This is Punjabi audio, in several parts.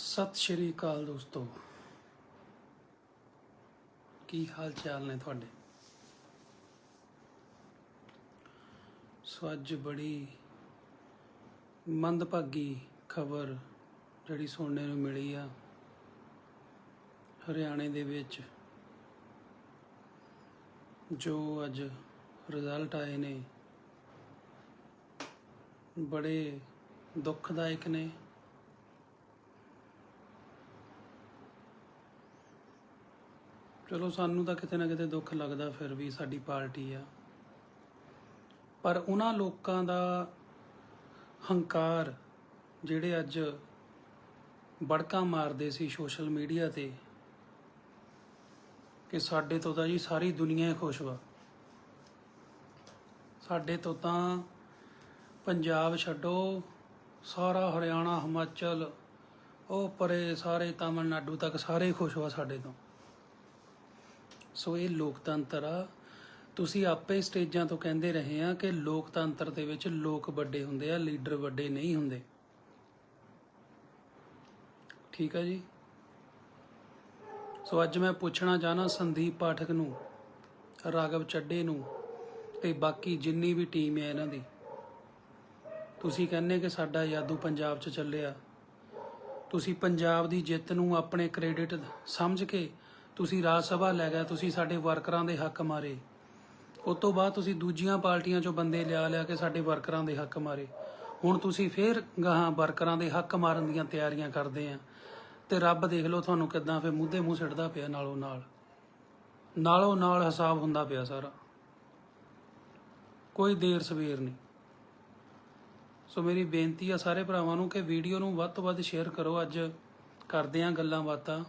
ਸਤਿ ਸ਼੍ਰੀ ਅਕਾਲ ਦੋਸਤੋ। ਕੀ ਹਾਲ ਚਾਲ ਨੇ ਤੁਹਾਡੇ? ਸੋ ਅੱਜ ਬੜੀ ਮੰਦਭਾਗੀ ਖਬਰ ਜਿਹੜੀ ਸੁਣਨੇ ਨੂੰ ਮਿਲੀ ਆ। ਹਰਿਆਣੇ ਦੇ ਵਿੱਚ ਜੋ ਅੱਜ ਰਿਜ਼ਲਟ ਆਏ ਨੇ, ਬੜੇ ਦੁੱਖਦਾਇਕ ਨੇ। ਚਲੋ ਸਾਨੂੰ ਤਾਂ ਕਿਤੇ ਨਾ ਕਿਤੇ ਦੁੱਖ ਲੱਗਦਾ ਫਿਰ ਵੀ ਸਾਡੀ ਪਾਰਟੀ ਆ। ਪਰ ਉਹਨਾਂ ਲੋਕਾਂ ਦਾ ਹੰਕਾਰ ਜਿਹੜੇ ਅੱਜ ਬੜਕਾ ਮਾਰਦੇ ਸੀ ਸੋਸ਼ਲ ਮੀਡੀਆ ਤੇ ਕਿ ਸਾਡੇ ਤੋਂ ਤਾਂ ਜੀ ਸਾਰੀ ਦੁਨੀਆ ਹੀ ਖੁਸ਼ ਵਾ। ਸਾਡੇ ਤੋਂ ਤਾਂ ਪੰਜਾਬ ਛੱਡੋ, ਸਾਰਾ ਹਰਿਆਣਾ, ਹਿਮਾਚਲ, ਉਹ ਪਰੇ ਸਾਰੇ ਤਾਮਿਲਨਾਡੂ ਤੱਕ ਸਾਰੇ ਖੁਸ਼ ਵਾ ਸਾਡੇ ਤੋਂ। ਸੋ ਇਹ ਲੋਕਤੰਤਰ ਆ। ਤੁਸੀਂ ਆਪੇ ਸਟੇਜਾਂ ਤੋਂ ਕਹਿੰਦੇ ਰਹੇ ਆ ਕਿ ਲੋਕਤੰਤਰ ਦੇ ਵਿੱਚ ਲੋਕ ਵੱਡੇ ਹੁੰਦੇ ਆ, ਲੀਡਰ ਵੱਡੇ ਨਹੀਂ ਹੁੰਦੇ। ਠੀਕ ਆ ਜੀ? ਸੋ ਅੱਜ ਮੈਂ ਪੁੱਛਣਾ ਚਾਹਨਾ ਸੰਦੀਪ ਪਾਠਕ ਨੂੰ ਰਾਗਵ ਚੱਡੇ ਨੂੰ ਤੇ ਬਾਕੀ ਜਿੰਨੀ ਵੀ ਟੀਮ ਹੈ ਇਹਨਾਂ ਦੀ। ਤੁਸੀਂ ਕਹਿੰਦੇ ਕਿ ਸਾਡਾ ਜਾਦੂ ਪੰਜਾਬ 'ਚ ਚੱਲਿਆ। ਤੁਸੀਂ ਪੰਜਾਬ ਦੀ ਜਿੱਤ ਨੂੰ ਆਪਣੇ ਕ੍ਰੈਡਿਟ ਸਮਝ ਕੇ ਤੁਸੀਂ ਰਾਜ ਸਭਾ ਲੈ ਗਏ, ਤੁਸੀਂ ਸਾਡੇ ਵਰਕਰਾਂ ਦੇ ਹੱਕ ਮਾਰੇ। ਉਸ ਤੋਂ ਬਾਅਦ ਤੁਸੀਂ ਦੂਜੀਆਂ ਪਾਰਟੀਆਂ 'ਚੋਂ ਬੰਦੇ ਲਿਆ ਲਿਆ ਕੇ ਸਾਡੇ ਵਰਕਰਾਂ ਦੇ ਹੱਕ ਮਾਰੇ। ਹੁਣ ਤੁਸੀਂ ਫੇਰ ਗਾਹਾਂ ਵਰਕਰਾਂ ਦੇ ਹੱਕ ਮਾਰਨ ਦੀਆਂ ਤਿਆਰੀਆਂ ਕਰਦੇ ਆ। ਤੇ ਰੱਬ ਦੇਖ ਲਓ ਤੁਹਾਨੂੰ ਕਿਦਾਂ ਫੇ ਮੂੰਹ ਮੂੰਹ ਸਿੱਟਦਾ ਪਿਆ ਨਾਲੋਂ ਨਾਲ। ਨਾਲੋਂ ਨਾਲ ਹਿਸਾਬ ਹੁੰਦਾ ਪਿਆ ਸਾਰਾ। ਕੋਈ ਦੇਰ ਸਵੇਰ ਨਹੀਂ। ਸੋ ਮੇਰੀ ਬੇਨਤੀ ਆ ਸਾਰੇ ਭਰਾਵਾਂ ਨੂੰ ਕਿ ਵੀਡੀਓ ਨੂੰ ਵੱਧ ਤੋਂ ਵੱਧ ਸ਼ੇਅਰ ਕਰੋ ਅੱਜ। ਕਰਦੇ ਆ ਗੱਲਾਂ ਬਾਤਾਂ।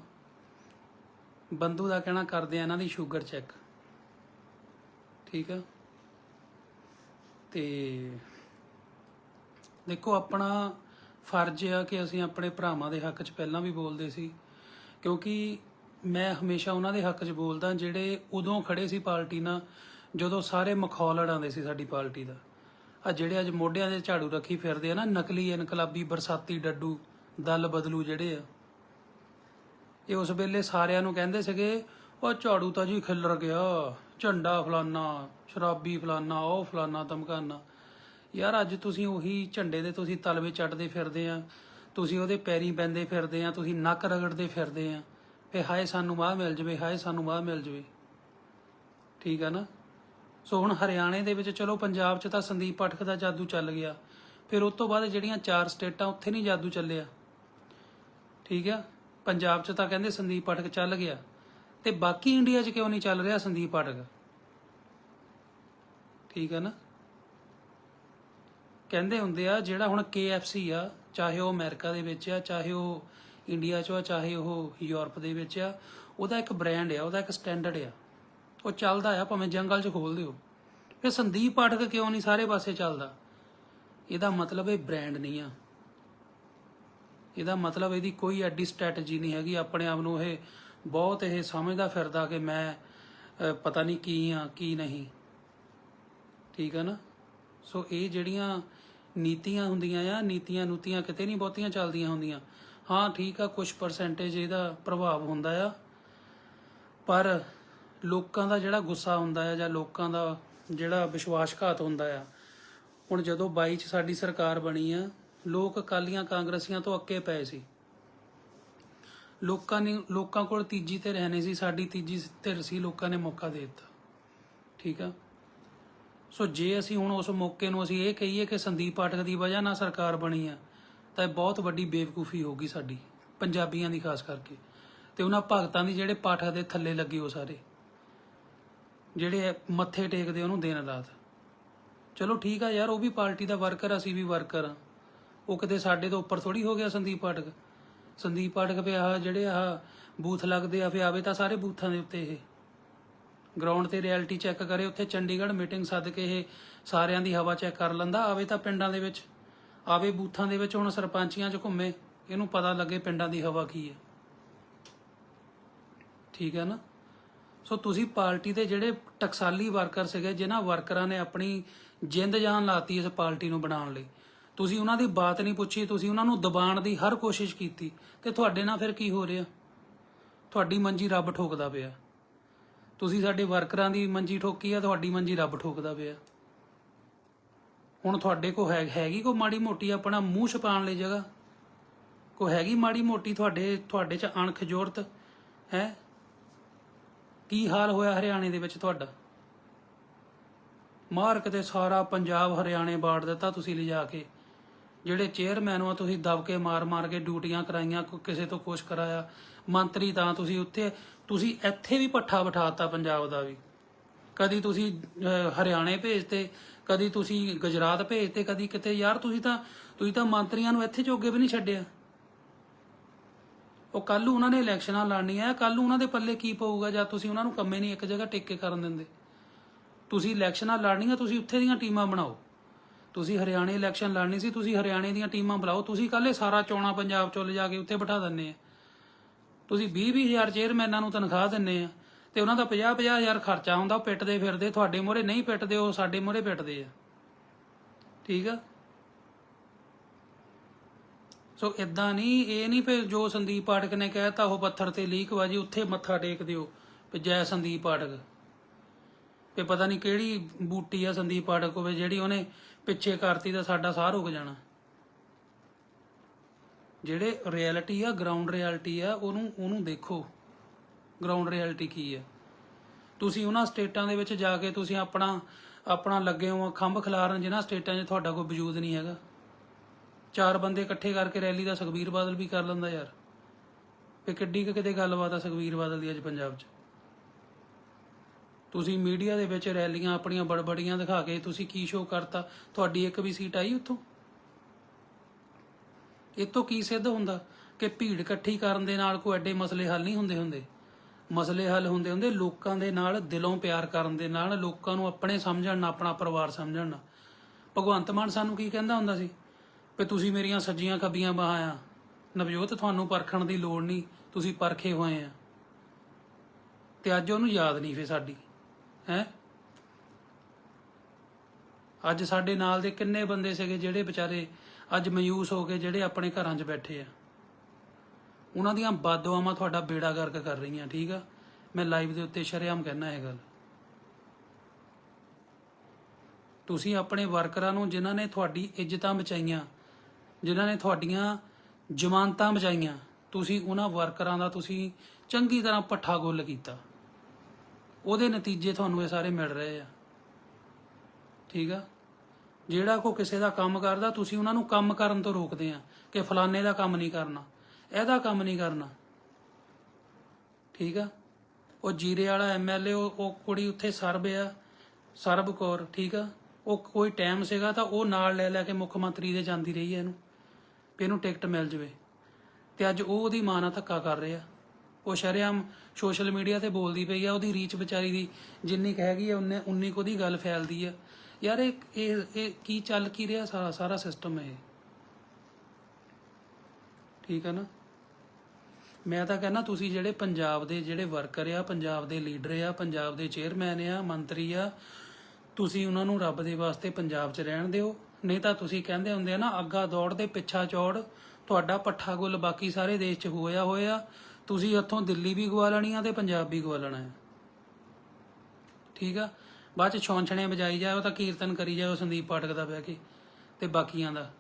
ਬੰਦੂ ਦਾ ਕਹਿਣਾ ਕਰਦੇ ਆ ਇਹਨਾਂ ਦੀ ਸ਼ੂਗਰ ਚੈੱਕ। ਠੀਕ ਆ? ਤੇ ਦੇਖੋ, ਆਪਣਾ ਫਰਜ਼ ਆ ਕਿ ਅਸੀਂ ਆਪਣੇ ਭਰਾਵਾਂ ਦੇ ਹੱਕ 'ਚ ਪਹਿਲਾਂ ਵੀ ਬੋਲਦੇ ਸੀ। ਕਿਉਂਕਿ ਮੈਂ ਹਮੇਸ਼ਾ ਉਹਨਾਂ ਦੇ ਹੱਕ 'ਚ ਬੋਲਦਾ ਜਿਹੜੇ ਉਦੋਂ ਖੜੇ ਸੀ ਪਾਰਟੀ ਨਾਲ, ਜਦੋਂ ਸਾਰੇ ਮਖੌਲ ਲੜਾਉਂਦੇ ਸੀ ਸਾਡੀ ਪਾਰਟੀ ਦਾ। ਆ ਜਿਹੜੇ ਅੱਜ ਮੋਢਿਆਂ ਦੇ ਝਾੜੂ ਰੱਖੀ ਫਿਰਦੇ ਆ ਨਾ, ਨਕਲੀ ਇਨਕਲਾਬੀ, ਬਰਸਾਤੀ ਡੱਡੂ, ਦਲ ਬਦਲੂ ਜਿਹੜੇ ਆ। ਇਹ ਉਸ ਵੇਲੇ ਸਾਰਿਆਂ ਨੂੰ ਕਹਿੰਦੇ ਸੀਗੇ ਉਹ ਝਾੜੂ ਤਾਂ ਜੀ ਖਿੱਲਰ ਗਿਆ। ਝੰਡਾ ਫਲਾਨਾ, ਸ਼ਰਾਬੀ ਫਲਾਨਾ, ਉਹ ਫਲਾਨਾ ਧਮਕਾਨਾ। ਯਾਰ ਅੱਜ ਤੁਸੀਂ ਉਹੀ ਝੰਡੇ ਦੇ ਤੁਸੀਂ ਤਲਵੇ ਚੱਟਦੇ ਫਿਰਦੇ ਆ। ਤੁਸੀਂ ਉਹਦੇ ਪੈਰੀ ਪੈਂਦੇ ਫਿਰਦੇ ਆ, ਤੁਸੀਂ ਨੱਕ ਰਗੜਦੇ ਫਿਰਦੇ ਆ। ਵੀ ਹਾਏ ਸਾਨੂੰ ਮਾਹ ਮਿਲ ਜਵੇ, ਹਾਏ ਸਾਨੂੰ ਮਾਹ ਮਿਲ ਜਵੇ। ਠੀਕ ਆ ਨਾ? ਸੋ ਹੁਣ ਹਰਿਆਣੇ ਦੇ ਵਿੱਚ ਚਲੋ ਪੰਜਾਬ 'ਚ ਤਾਂ ਸੰਦੀਪ ਪਾਠਕ ਦਾ ਜਾਦੂ ਚੱਲ ਗਿਆ। ਫਿਰ ਉਸ ਤੋਂ ਬਾਅਦ ਜਿਹੜੀਆਂ ਚਾਰ ਸਟੇਟਾਂ ਉੱਥੇ ਨਹੀਂ ਜਾਦੂ ਚੱਲਿਆ। ਠੀਕ ਆ? ਪੰਜਾਬ 'ਚ ਤਾਂ ਕਹਿੰਦੇ ਸੰਦੀਪ ਪਾਠਕ ਚੱਲ ਗਿਆ। ਤੇ ਬਾਕੀ ਇੰਡੀਆ 'ਚ ਕਿਉਂ ਨਹੀਂ ਚੱਲ ਰਿਹਾ ਸੰਦੀਪ ਪਾਠਕ? ਠੀਕ ਆ ਨਾ? ਕਹਿੰਦੇ ਹੁੰਦੇ ਆ, ਜਿਹੜਾ ਹੁਣ KFC ਆ, ਚਾਹੇ ਉਹ ਅਮਰੀਕਾ ਦੇ ਵਿੱਚ ਆ, ਚਾਹੇ ਉਹ ਇੰਡੀਆ 'ਚ ਆ, ਚਾਹੇ ਉਹ ਯੂਰਪ ਦੇ ਵਿੱਚ ਆ, ਉਹਦਾ ਇੱਕ ਬ੍ਰਾਂਡ ਆ, ਉਹਦਾ ਇੱਕ ਸਟੈਂਡਰਡ ਆ। ਉਹ ਚੱਲਦਾ ਆ, ਭਾਵੇਂ ਜੰਗਲ 'ਚ ਖੋਲ ਦਿਓ। ਫਿਰ ਸੰਦੀਪ ਪਾਠਕ ਕਿਉਂ ਨਹੀਂ ਸਾਰੇ ਪਾਸੇ ਚੱਲਦਾ? ਇਹਦਾ ਮਤਲਬ ਇਹ ਬ੍ਰਾਂਡ ਨਹੀਂ ਆ। ਇਹਦਾ ਮਤਲਬ ਇਹਦੀ ਕੋਈ ਐਡੀ ਸਟ੍ਰੈਟਜੀ ਨਹੀਂ ਹੈਗੀ। ਆਪਣੇ ਆਪ ਨੂੰ ਇਹ ਬਹੁਤ ਇਹ ਸਮਝਦਾ ਫਿਰਦਾ ਕਿ ਮੈਂ ਪਤਾ ਨਹੀਂ ਕੀ ਆ, ਕੀ ਨਹੀਂ। ਠੀਕ ਆ ਨਾ? ਸੋ ਇਹ ਜਿਹੜੀਆਂ ਨੀਤੀਆਂ ਹੁੰਦੀਆਂ ਆ, ਨੀਤੀਆਂ ਨੂਤੀਆਂ ਕਿਤੇ ਨਹੀਂ ਬਹੁਤੀਆਂ ਚੱਲਦੀਆਂ ਹੁੰਦੀਆਂ। ਹਾਂ, ਠੀਕ ਆ ਕੁਝ ਪਰਸੈਂਟੇਜ ਇਹਦਾ ਪ੍ਰਭਾਵ ਹੁੰਦਾ ਆ। ਪਰ ਲੋਕਾਂ ਦਾ ਜਿਹੜਾ ਗੁੱਸਾ ਹੁੰਦਾ ਆ ਜਾਂ ਲੋਕਾਂ ਦਾ ਜਿਹੜਾ ਵਿਸ਼ਵਾਸਘਾਤ ਹੁੰਦਾ ਆ, ਹੁਣ ਜਦੋਂ 22 ਚ ਸਾਡੀ ਸਰਕਾਰ ਬਣੀ ਆ ਲੋਕ ਅਕਾਲੀਆਂ ਕਾਂਗਰਸੀਆਂ ਤੋਂ ਅੱਕੇ ਪਏ ਸੀ। ਲੋਕਾਂ ਨੇ ਲੋਕਾਂ ਕੋਲ ਤੀਜੀ ਤੇ ਰਹਿਣੇ ਸੀ, ਸਾਡੀ ਤੀਜੀ ਧਿਰ ਸੀ, ਲੋਕਾਂ ਨੇ ਮੌਕਾ ਦੇ ਦਿੱਤਾ। ਠੀਕ ਆ? ਸੋ ਜੇ ਅਸੀਂ ਹੁਣ ਉਸ ਮੌਕੇ ਨੂੰ ਅਸੀਂ ਇਹ ਕਹੀਏ ਕਿ ਸੰਦੀਪ ਪਾਠਕ ਦੀ ਵਜ੍ਹਾ ਨਾਲ ਸਰਕਾਰ ਬਣੀ ਆ, ਤਾਂ ਇਹ ਬਹੁਤ ਵੱਡੀ ਬੇਵਕੂਫੀ ਹੋਗੀ ਸਾਡੀ, ਪੰਜਾਬੀਆਂ ਦੀ ਖਾਸ ਕਰਕੇ। ਤੇ ਉਹਨਾਂ ਭਗਤਾਂ ਦੀ ਜਿਹੜੇ ਪਾਠਕ ਦੇ ਥੱਲੇ ਲੱਗੇ ਉਹ ਸਾਰੇ। ਜਿਹੜੇ ਮੱਥੇ ਟੇਕਦੇ ਉਹਨੂੰ ਦਿਨ ਰਾਤ ਚਲੋ ਠੀਕ ਆ ਯਾਰ, ਉਹ ਵੀ ਪਾਰਟੀ ਦਾ ਵਰਕਰ, ਅਸੀਂ ਵੀ ਵਰਕਰ ਆ। ਉਹ ਕਿਤੇ ਸਾਡੇ ਤੋਂ ਉੱਪਰ ਥੋੜੀ ਹੋ ਗਿਆ ਸੰਦੀਪ ਪਾਠਕ। ਸੰਦੀਪ ਪਾਠਕ ਵੀ ਆਹ ਜਿਹੜੇ ਆਹ ਬੂਥ ਲੱਗਦੇ ਆ ਫੇ ਆਵੇ ਤਾਂ ਸਾਰੇ ਬੂਥਾਂ ਦੇ ਉੱਤੇ ਇਹ। ਗਰਾਊਂਡ ਤੇ ਰਿਐਲਿਟੀ ਚੈੱਕ ਕਰੇ, ਉੱਥੇ ਚੰਡੀਗੜ੍ਹ ਮੀਟਿੰਗ ਸੱਦ ਕੇ ਇਹ ਸਾਰਿਆਂ ਦੀ ਹਵਾ ਚੈੱਕ ਕਰ ਲੈਂਦਾ, ਆਵੇ ਤਾਂ ਪਿੰਡਾਂ ਦੇ ਵਿੱਚ। ਆਵੇ ਬੂਥਾਂ ਦੇ ਵਿੱਚ ਹੁਣ ਸਰਪੰਚੀਆਂ 'ਚ ਘੁੰਮੇ, ਇਹਨੂੰ ਪਤਾ ਲੱਗੇ ਪਿੰਡਾਂ ਦੀ ਹਵਾ ਕੀ ਹੈ। ਠੀਕ ਹੈ ਨਾ? ਸੋ ਤੁਸੀਂ ਪਾਰਟੀ ਦੇ ਜਿਹੜੇ ਟਕਸਾਲੀ ਵਰਕਰ ਸੀਗੇ, ਜਿਨ੍ਹਾਂ ਵਰਕਰਾਂ ਨੇ ਆਪਣੀ ਜਿੰਦ ਜਾਨ ਲਾਤੀ ਇਸ ਪਾਰਟੀ ਨੂੰ ਬਣਾਉਣ ਲਈ ਤੁਸੀਂ ਉਹਨਾਂ ਦੀ ਬਾਤ ਨਹੀਂ ਪੁੱਛੀ, ਤੁਸੀਂ ਉਹਨਾਂ ਨੂੰ ਦਬਾਉਣ ਦੀ ਹਰ ਕੋਸ਼ਿਸ਼ ਕੀਤੀ, ਤੇ ਤੁਹਾਡੇ ਨਾਲ ਫਿਰ ਕੀ ਹੋ ਰਿਹਾ? ਤੁਹਾਡੀ ਮੰਜੀ ਰੱਬ ਠੋਕਦਾ ਪਿਆ। ਤੁਸੀਂ ਸਾਡੇ ਵਰਕਰਾਂ ਦੀ ਮੰਜੀ ਠੋਕੀ ਆ, ਤੁਹਾਡੀ ਮੰਜੀ ਰੱਬ ਠੋਕਦਾ ਪਿਆ। ਹੁਣ ਤੁਹਾਡੇ ਕੋ ਹੈ, ਹੈਗੀ ਕੋ ਮਾੜੀ ਮੋਟੀ ਆਪਣਾ ਮੂੰਹ ਛਪਾਉਣ ਲਈ ਜਗ੍ਹਾ? ਕੋ ਹੈਗੀ ਮਾੜੀ ਮੋਟੀ ਤੁਹਾਡੇ ਤੁਹਾਡੇ ਚ ਅਣਖ ਜ਼ੋਰਤ ਹੈ? ਕੀ ਹਾਲ ਹੋਇਆ ਹਰਿਆਣੇ ਦੇ ਵਿੱਚ ਤੁਹਾਡਾ? ਮਾਰਕ ਤੇ ਸਾਰਾ ਪੰਜਾਬ ਹਰਿਆਣੇ ਬਾੜ ਦਿੱਤਾ ਤੁਸੀਂ ਲਿਜਾ ਕੇ। ਜਿਹੜੇ ਚੇਅਰਮੈਨ ਆ ਤੁਸੀਂ ਦਬਕੇ ਮਾਰ-ਮਾਰ ਕੇ ਡਿਊਟੀਆਂ ਕਰਾਈਆਂ ਕੋਈ ਕਿਸੇ ਤੋਂ ਕੁਛ ਕਰਾਇਆ। ਮੰਤਰੀ ਤਾਂ ਤੁਸੀਂ ਉੱਥੇ, ਤੁਸੀਂ ਇੱਥੇ ਵੀ ਪੱਠਾ ਬਿਠਾਤਾ ਪੰਜਾਬ ਦਾ ਵੀ। ਕਦੀ ਤੁਸੀਂ ਹਰਿਆਣੇ ਭੇਜਤੇ, ਕਦੀ ਤੁਸੀਂ ਗੁਜਰਾਤ ਭੇਜਤੇ, ਕਦੀ ਕਿਤੇ। ਯਾਰ ਤੁਸੀਂ ਤਾਂ ਤੁਸੀਂ ਤਾਂ ਮੰਤਰੀਆਂ ਨੂੰ ਇੱਥੇ ਜੋਗੇ ਵੀ ਨਹੀਂ ਛੱਡਿਆ। ਉਹ ਕੱਲ ਨੂੰ ਉਹਨਾਂ ਨੇ ਇਲੈਕਸ਼ਨਾਂ ਲੜਨੀਆਂ ਕੱਲ ਨੂੰ ਉਹਨਾਂ ਦੇ ਪੱਲੇ ਕੀ ਪਊਗਾ? ਜਾਂ ਤੁਸੀਂ ਉਹਨਾਂ ਨੂੰ ਕੰਮੇ ਨਹੀਂ ਇੱਕ ਜਗ੍ਹਾ ਟਿਕ ਕੇ ਕਰਨ ਦਿੰਦੇ? ਤੁਸੀਂ ਇਲੈਕਸ਼ਨਾਂ ਲੜਨੀਆਂ, ਤੁਸੀਂ ਉੱਥੇ ਦੀਆਂ ਟੀਮਾਂ ਬਣਾਓ। ਤੁਸੀਂ ਹਰਿਆਣੇ ਇਲੈਕਸ਼ਨ ਲੜਨੀ ਸੀ, ਤੁਸੀਂ ਹਰਿਆਣੇ ਦੀਆਂ ਟੀਮਾਂ ਬੁਲਾਓ, ਤੁਸੀਂ ਕੱਲੇ ਸਾਰਾ ਚੋਣਾ ਪੰਜਾਬ ਚੋਂ ਲਿਜਾ ਕੇ ਉੱਥੇ ਬਿਠਾ ਦਿੰਨੇ ਆ। ਤੁਸੀਂ 20 ਹਜ਼ਾਰ ਚੇਅਰਮੈਨਾਂ ਨੂੰ ਤਨਖਾਹ ਦਿੰਨੇ ਆ ਤੇ ਉਹਨਾਂ ਦਾ 50 ਹਜ਼ਾਰ ਖਰਚਾ ਹੁੰਦਾ, ਉਹ ਪਿੱਟਦੇ ਫਿਰਦੇ, ਤੁਹਾਡੇ ਮੂਹਰੇ ਨਹੀਂ ਪਿੱਟਦੇ, ਉਹ ਸਾਡੇ ਮੂਹਰੇ ਪਿੱਟਦੇ ਆ। ਠੀਕ ਆ? ਸੋ ਇਦਾਂ ਨਹੀਂ, ਇਹ ਨਹੀਂ ਫੇ ਜੋ ਸੰਦੀਪ ਪਾਠਕ ਨੇ ਕਹਿਤਾ, ਉਹ ਪੱਥਰ ਤੇ ਲੀਕ ਵਾਜੀ ਉੱਥੇ ਮੱਥਾ ਟੇਕ ਦਿਓ ਵੀ ਜੈ ਸੰਦੀਪ ਪਾਠਕ। ਤੇ ਪਤਾ ਨਹੀਂ ਕਿਹੜੀ ਬੂਟੀ ਆ ਸੰਦੀਪ ਪਾਠਕ ਹੋਵੇ ਜਿਹੜੀ ਉਹਨੇ ਪਿੱਛੇ ਕਰਤੀ ਤਾਂ ਸਾਡਾ ਸਾਹ ਰੁਕ ਜਾਣਾ। ਜਿਹੜੇ ਰਿਐਲਿਟੀ ਆ ਗਰਾਊਂਡ ਰਿਐਲਿਟੀ ਆ, ਉਹਨੂੰ ਉਹਨੂੰ ਦੇਖੋ। ਗਰਾਊਂਡ ਰਿਐਲਿਟੀ ਕੀ ਆ? ਤੁਸੀਂ ਉਹਨਾਂ ਸਟੇਟਾਂ ਦੇ ਵਿੱਚ ਜਾ ਕੇ ਤੁਸੀਂ ਆਪਣਾ ਆਪਣਾ ਲੱਗੇ ਹੋ, ਖੰਭ ਖਿਲਾਰਨ ਜਿਨ੍ਹਾਂ ਸਟੇਟਾਂ 'ਚ ਤੁਹਾਡਾ ਕੋਈ ਵਜੂਦ ਨਹੀਂ ਹੈਗਾ। ਚਾਰ ਬੰਦੇ ਇਕੱਠੇ ਕਰਕੇ ਰੈਲੀ ਦਾ ਸੁਖਬੀਰ ਬਾਦਲ ਵੀ ਕਰ ਲੈਂਦਾ ਯਾਰ। ਤੇ ਕਿੱਡੀ ਕੁ ਕਿਤੇ ਗੱਲਬਾਤ ਆ ਸੁਖਬੀਰ ਬਾਦਲ ਦੀ ਅੱਜ ਪੰਜਾਬ 'ਚ? ਤੁਸੀਂ ਮੀਡੀਆ ਦੇ ਵਿੱਚ ਰੈਲੀਆਂ ਆਪਣੀਆਂ ਬੜਬੜੀਆਂ ਦਿਖਾ ਕੇ ਤੁਸੀਂ ਕੀ ਸ਼ੋਅ ਕਰਤਾ? ਤੁਹਾਡੀ ਇੱਕ ਵੀ ਸੀਟ ਆਈ ਉੱਥੋਂ? ਇਹ ਤੋਂ ਕੀ ਸਿੱਧ ਹੁੰਦਾ ਕਿ ਭੀੜ ਇਕੱਠੀ ਕਰਨ ਦੇ ਨਾਲ ਕੋਈ ਐਡੇ ਮਸਲੇ ਹੱਲ ਨਹੀਂ ਹੁੰਦੇ ਹੁੰਦੇ? ਮਸਲੇ ਹੱਲ ਹੁੰਦੇ ਹੁੰਦੇ ਲੋਕਾਂ ਦੇ ਨਾਲ ਦਿਲੋਂ ਪਿਆਰ ਕਰਨ ਦੇ ਨਾਲ ਲੋਕਾਂ ਨੂੰ ਆਪਣੇ ਸਮਝਣ ਨਾਲ, ਆਪਣਾ ਪਰਿਵਾਰ ਸਮਝਣ ਨਾਲ। ਭਗਵੰਤ ਮਾਨ ਸਾਨੂੰ ਕੀ ਕਹਿੰਦਾ ਹੁੰਦਾ ਸੀ? ਵੀ ਤੁਸੀਂ ਮੇਰੀਆਂ ਸੱਜੀਆਂ ਖੱਬੀਆਂ ਬਾਹਾਂ ਆ। ਨਵਜੋਤ, ਤੁਹਾਨੂੰ ਪਰਖਣ ਦੀ ਲੋੜ ਨਹੀਂ, ਤੁਸੀਂ ਪਰਖੇ ਹੋਏ ਆ। ਤੇ ਅੱਜ ਉਹਨੂੰ ਯਾਦ ਨਹੀਂ ਫੇ ਸਾਡੀ। ਹੈ? ਅੱਜ ਸਾਡੇ ਨਾਲ ਦੇ ਕਿੰਨੇ ਬੰਦੇ ਸੀਗੇ ਜਿਹੜੇ ਵਿਚਾਰੇ ਅੱਜ ਮਯੂਸ ਹੋ ਕੇ ਜਿਹੜੇ ਆਪਣੇ ਘਰਾਂ 'ਚ ਬੈਠੇ ਆ? ਉਹਨਾਂ ਦੀਆਂ ਬਾਦਵਾਵਾਂ ਤੁਹਾਡਾ ਬੇੜਾ ਗਰਕ ਕਰ ਰਹੀਆਂ, ਠੀਕ ਆ? ਮੈਂ ਲਾਈਵ ਦੇ ਉੱਤੇ ਸ਼ਰੇਆਮ ਕਹਿਣਾ ਇਹ ਗੱਲ। ਤੁਸੀਂ ਆਪਣੇ ਵਰਕਰਾਂ ਨੂੰ ਜਿਨ੍ਹਾਂ ਨੇ ਤੁਹਾਡੀ ਇੱਜ਼ਤਾਂ ਬਚਾਈਆਂ, ਜਿਨ੍ਹਾਂ ਨੇ ਤੁਹਾਡੀਆਂ ਜ਼ਮਾਨਤਾਂ ਬਚਾਈਆਂ, ਤੁਸੀਂ ਉਹਨਾਂ ਵਰਕਰਾਂ ਦਾ ਤੁਸੀਂ ਚੰਗੀ ਤਰ੍ਹਾਂ ਪੱਠਾ ਗੁੱਲ ਕੀਤਾ। ਉਹਦੇ ਨਤੀਜੇ ਤੁਹਾਨੂੰ ਇਹ ਸਾਰੇ ਮਿਲ ਰਹੇ ਆ। ਠੀਕ ਆ? ਜਿਹੜਾ ਕੋ ਕਿਸੇ ਦਾ ਕੰਮ ਕਰਦਾ, ਤੁਸੀਂ ਉਹਨਾਂ ਨੂੰ ਕੰਮ ਕਰਨ ਤੋਂ ਰੋਕਦੇ ਆ ਕਿ ਫਲਾਣੇ ਦਾ ਕੰਮ ਨਹੀਂ ਕਰਨਾ, ਇਹਦਾ ਕੰਮ ਨਹੀਂ ਕਰਨਾ। ਠੀਕ ਆ? ਉਹ ਜੀਰੇ ਵਾਲਾ ਐਮਐਲਏ ਉਹ ਉਹ ਕੁੜੀ ਉੱਥੇ ਸਰਬ ਆ, ਸਰਬ ਕੌਰ, ਠੀਕ ਆ? ਉਹ ਕੋਈ ਟਾਈਮ ਸੀਗਾ ਤਾਂ ਉਹ ਨਾਲ ਲੈ ਲੈ ਕੇ ਮੁੱਖ ਮੰਤਰੀ ਦੇ ਜਾਂਦੀ ਰਹੀ ਹੈ ਇਹਨੂੰ, ਵੀ ਇਹਨੂੰ ਟਿਕਟ ਮਿਲ ਜਵੇ। ਤੇ ਅੱਜ ਉਹ ਉਹਦੀ ਮਾਂ ਨਾਲ ਧੱਕਾ ਕਰ ਰਿਹਾ ਉਹ ਸ਼ਰੇਆਮ ਸੋਸ਼ਲ ਮੀਡੀਆ ਤੇ ਬੋਲਦੀ ਪਈ ਆ, ਉਹਦੀ ਰੀਚ ਵਿਚਾਰੀ ਦੀ ਜਿੰਨੀ ਕੁ ਹੈਗੀ ਆ, ਉਹਨੇ, ਉਨੀ ਕੁ ਉਹਦੀ ਗੱਲ ਫੈਲਦੀ ਆ। ਯਾਰ ਇਹ ਇਹ ਇਹ ਕੀ ਚੱਲ ਕੀ ਰਿਹਾ ਸਾਰਾ ਸਾਰਾ ਸਿਸਟਮ ਇਹ? ਠੀਕ ਹੈ ਨਾ? ਮੈਂ ਤਾਂ ਕਹਿੰਦਾ ਤੁਸੀਂ ਜਿਹੜੇ ਪੰਜਾਬ ਦੇ ਜਿਹੜੇ ਵਰਕਰ ਆ, ਪੰਜਾਬ ਦੇ ਲੀਡਰ ਆ, ਪੰਜਾਬ ਦੇ ਚੇਅਰਮੈਨ ਆ, ਮੰਤਰੀ ਆ, ਤੁਸੀਂ ਉਹਨਾਂ ਨੂੰ ਰੱਬ ਦੇ ਵਾਸਤੇ ਪੰਜਾਬ 'ਚ ਰਹਿਣ ਦਿਓ। ਨਹੀਂ ਤਾਂ ਤੁਸੀਂ ਕਹਿੰਦੇ ਹੁੰਦੇ ਆ ਨਾ, ਅੱਗਾ ਦੌੜ ਤੇ ਪਿੱਛਾ ਚੌੜ, ਤੁਹਾਡਾ ਪੱਠਾ ਗੁੱਲ ਬਾਕੀ ਸਾਰੇ ਦੇਸ਼ 'ਚ ਹੋਇਆ ਹੋਇਆ। ਤੁਸੀਂ ਉੱਥੋਂ ਦਿੱਲੀ ਵੀ ਗਵਾ ਲੈਣੀ ਆ ਤੇ ਪੰਜਾਬ ਵੀ ਗਵਾ ਲੈਣਾ ਹੈ। ਠੀਕ ਆ? ਬਾਅਦ ਚ ਛੌਂਛਣੇ ਵਜਾਈ ਜਾਓ ਤਾਂ ਕੀਰਤਨ ਕਰੀ ਜਾਓ ਸੰਦੀਪ ਪਾਠਕ ਦਾ ਬਹਿ ਕੇ ਤੇ ਬਾਕੀਆਂ ਦਾ।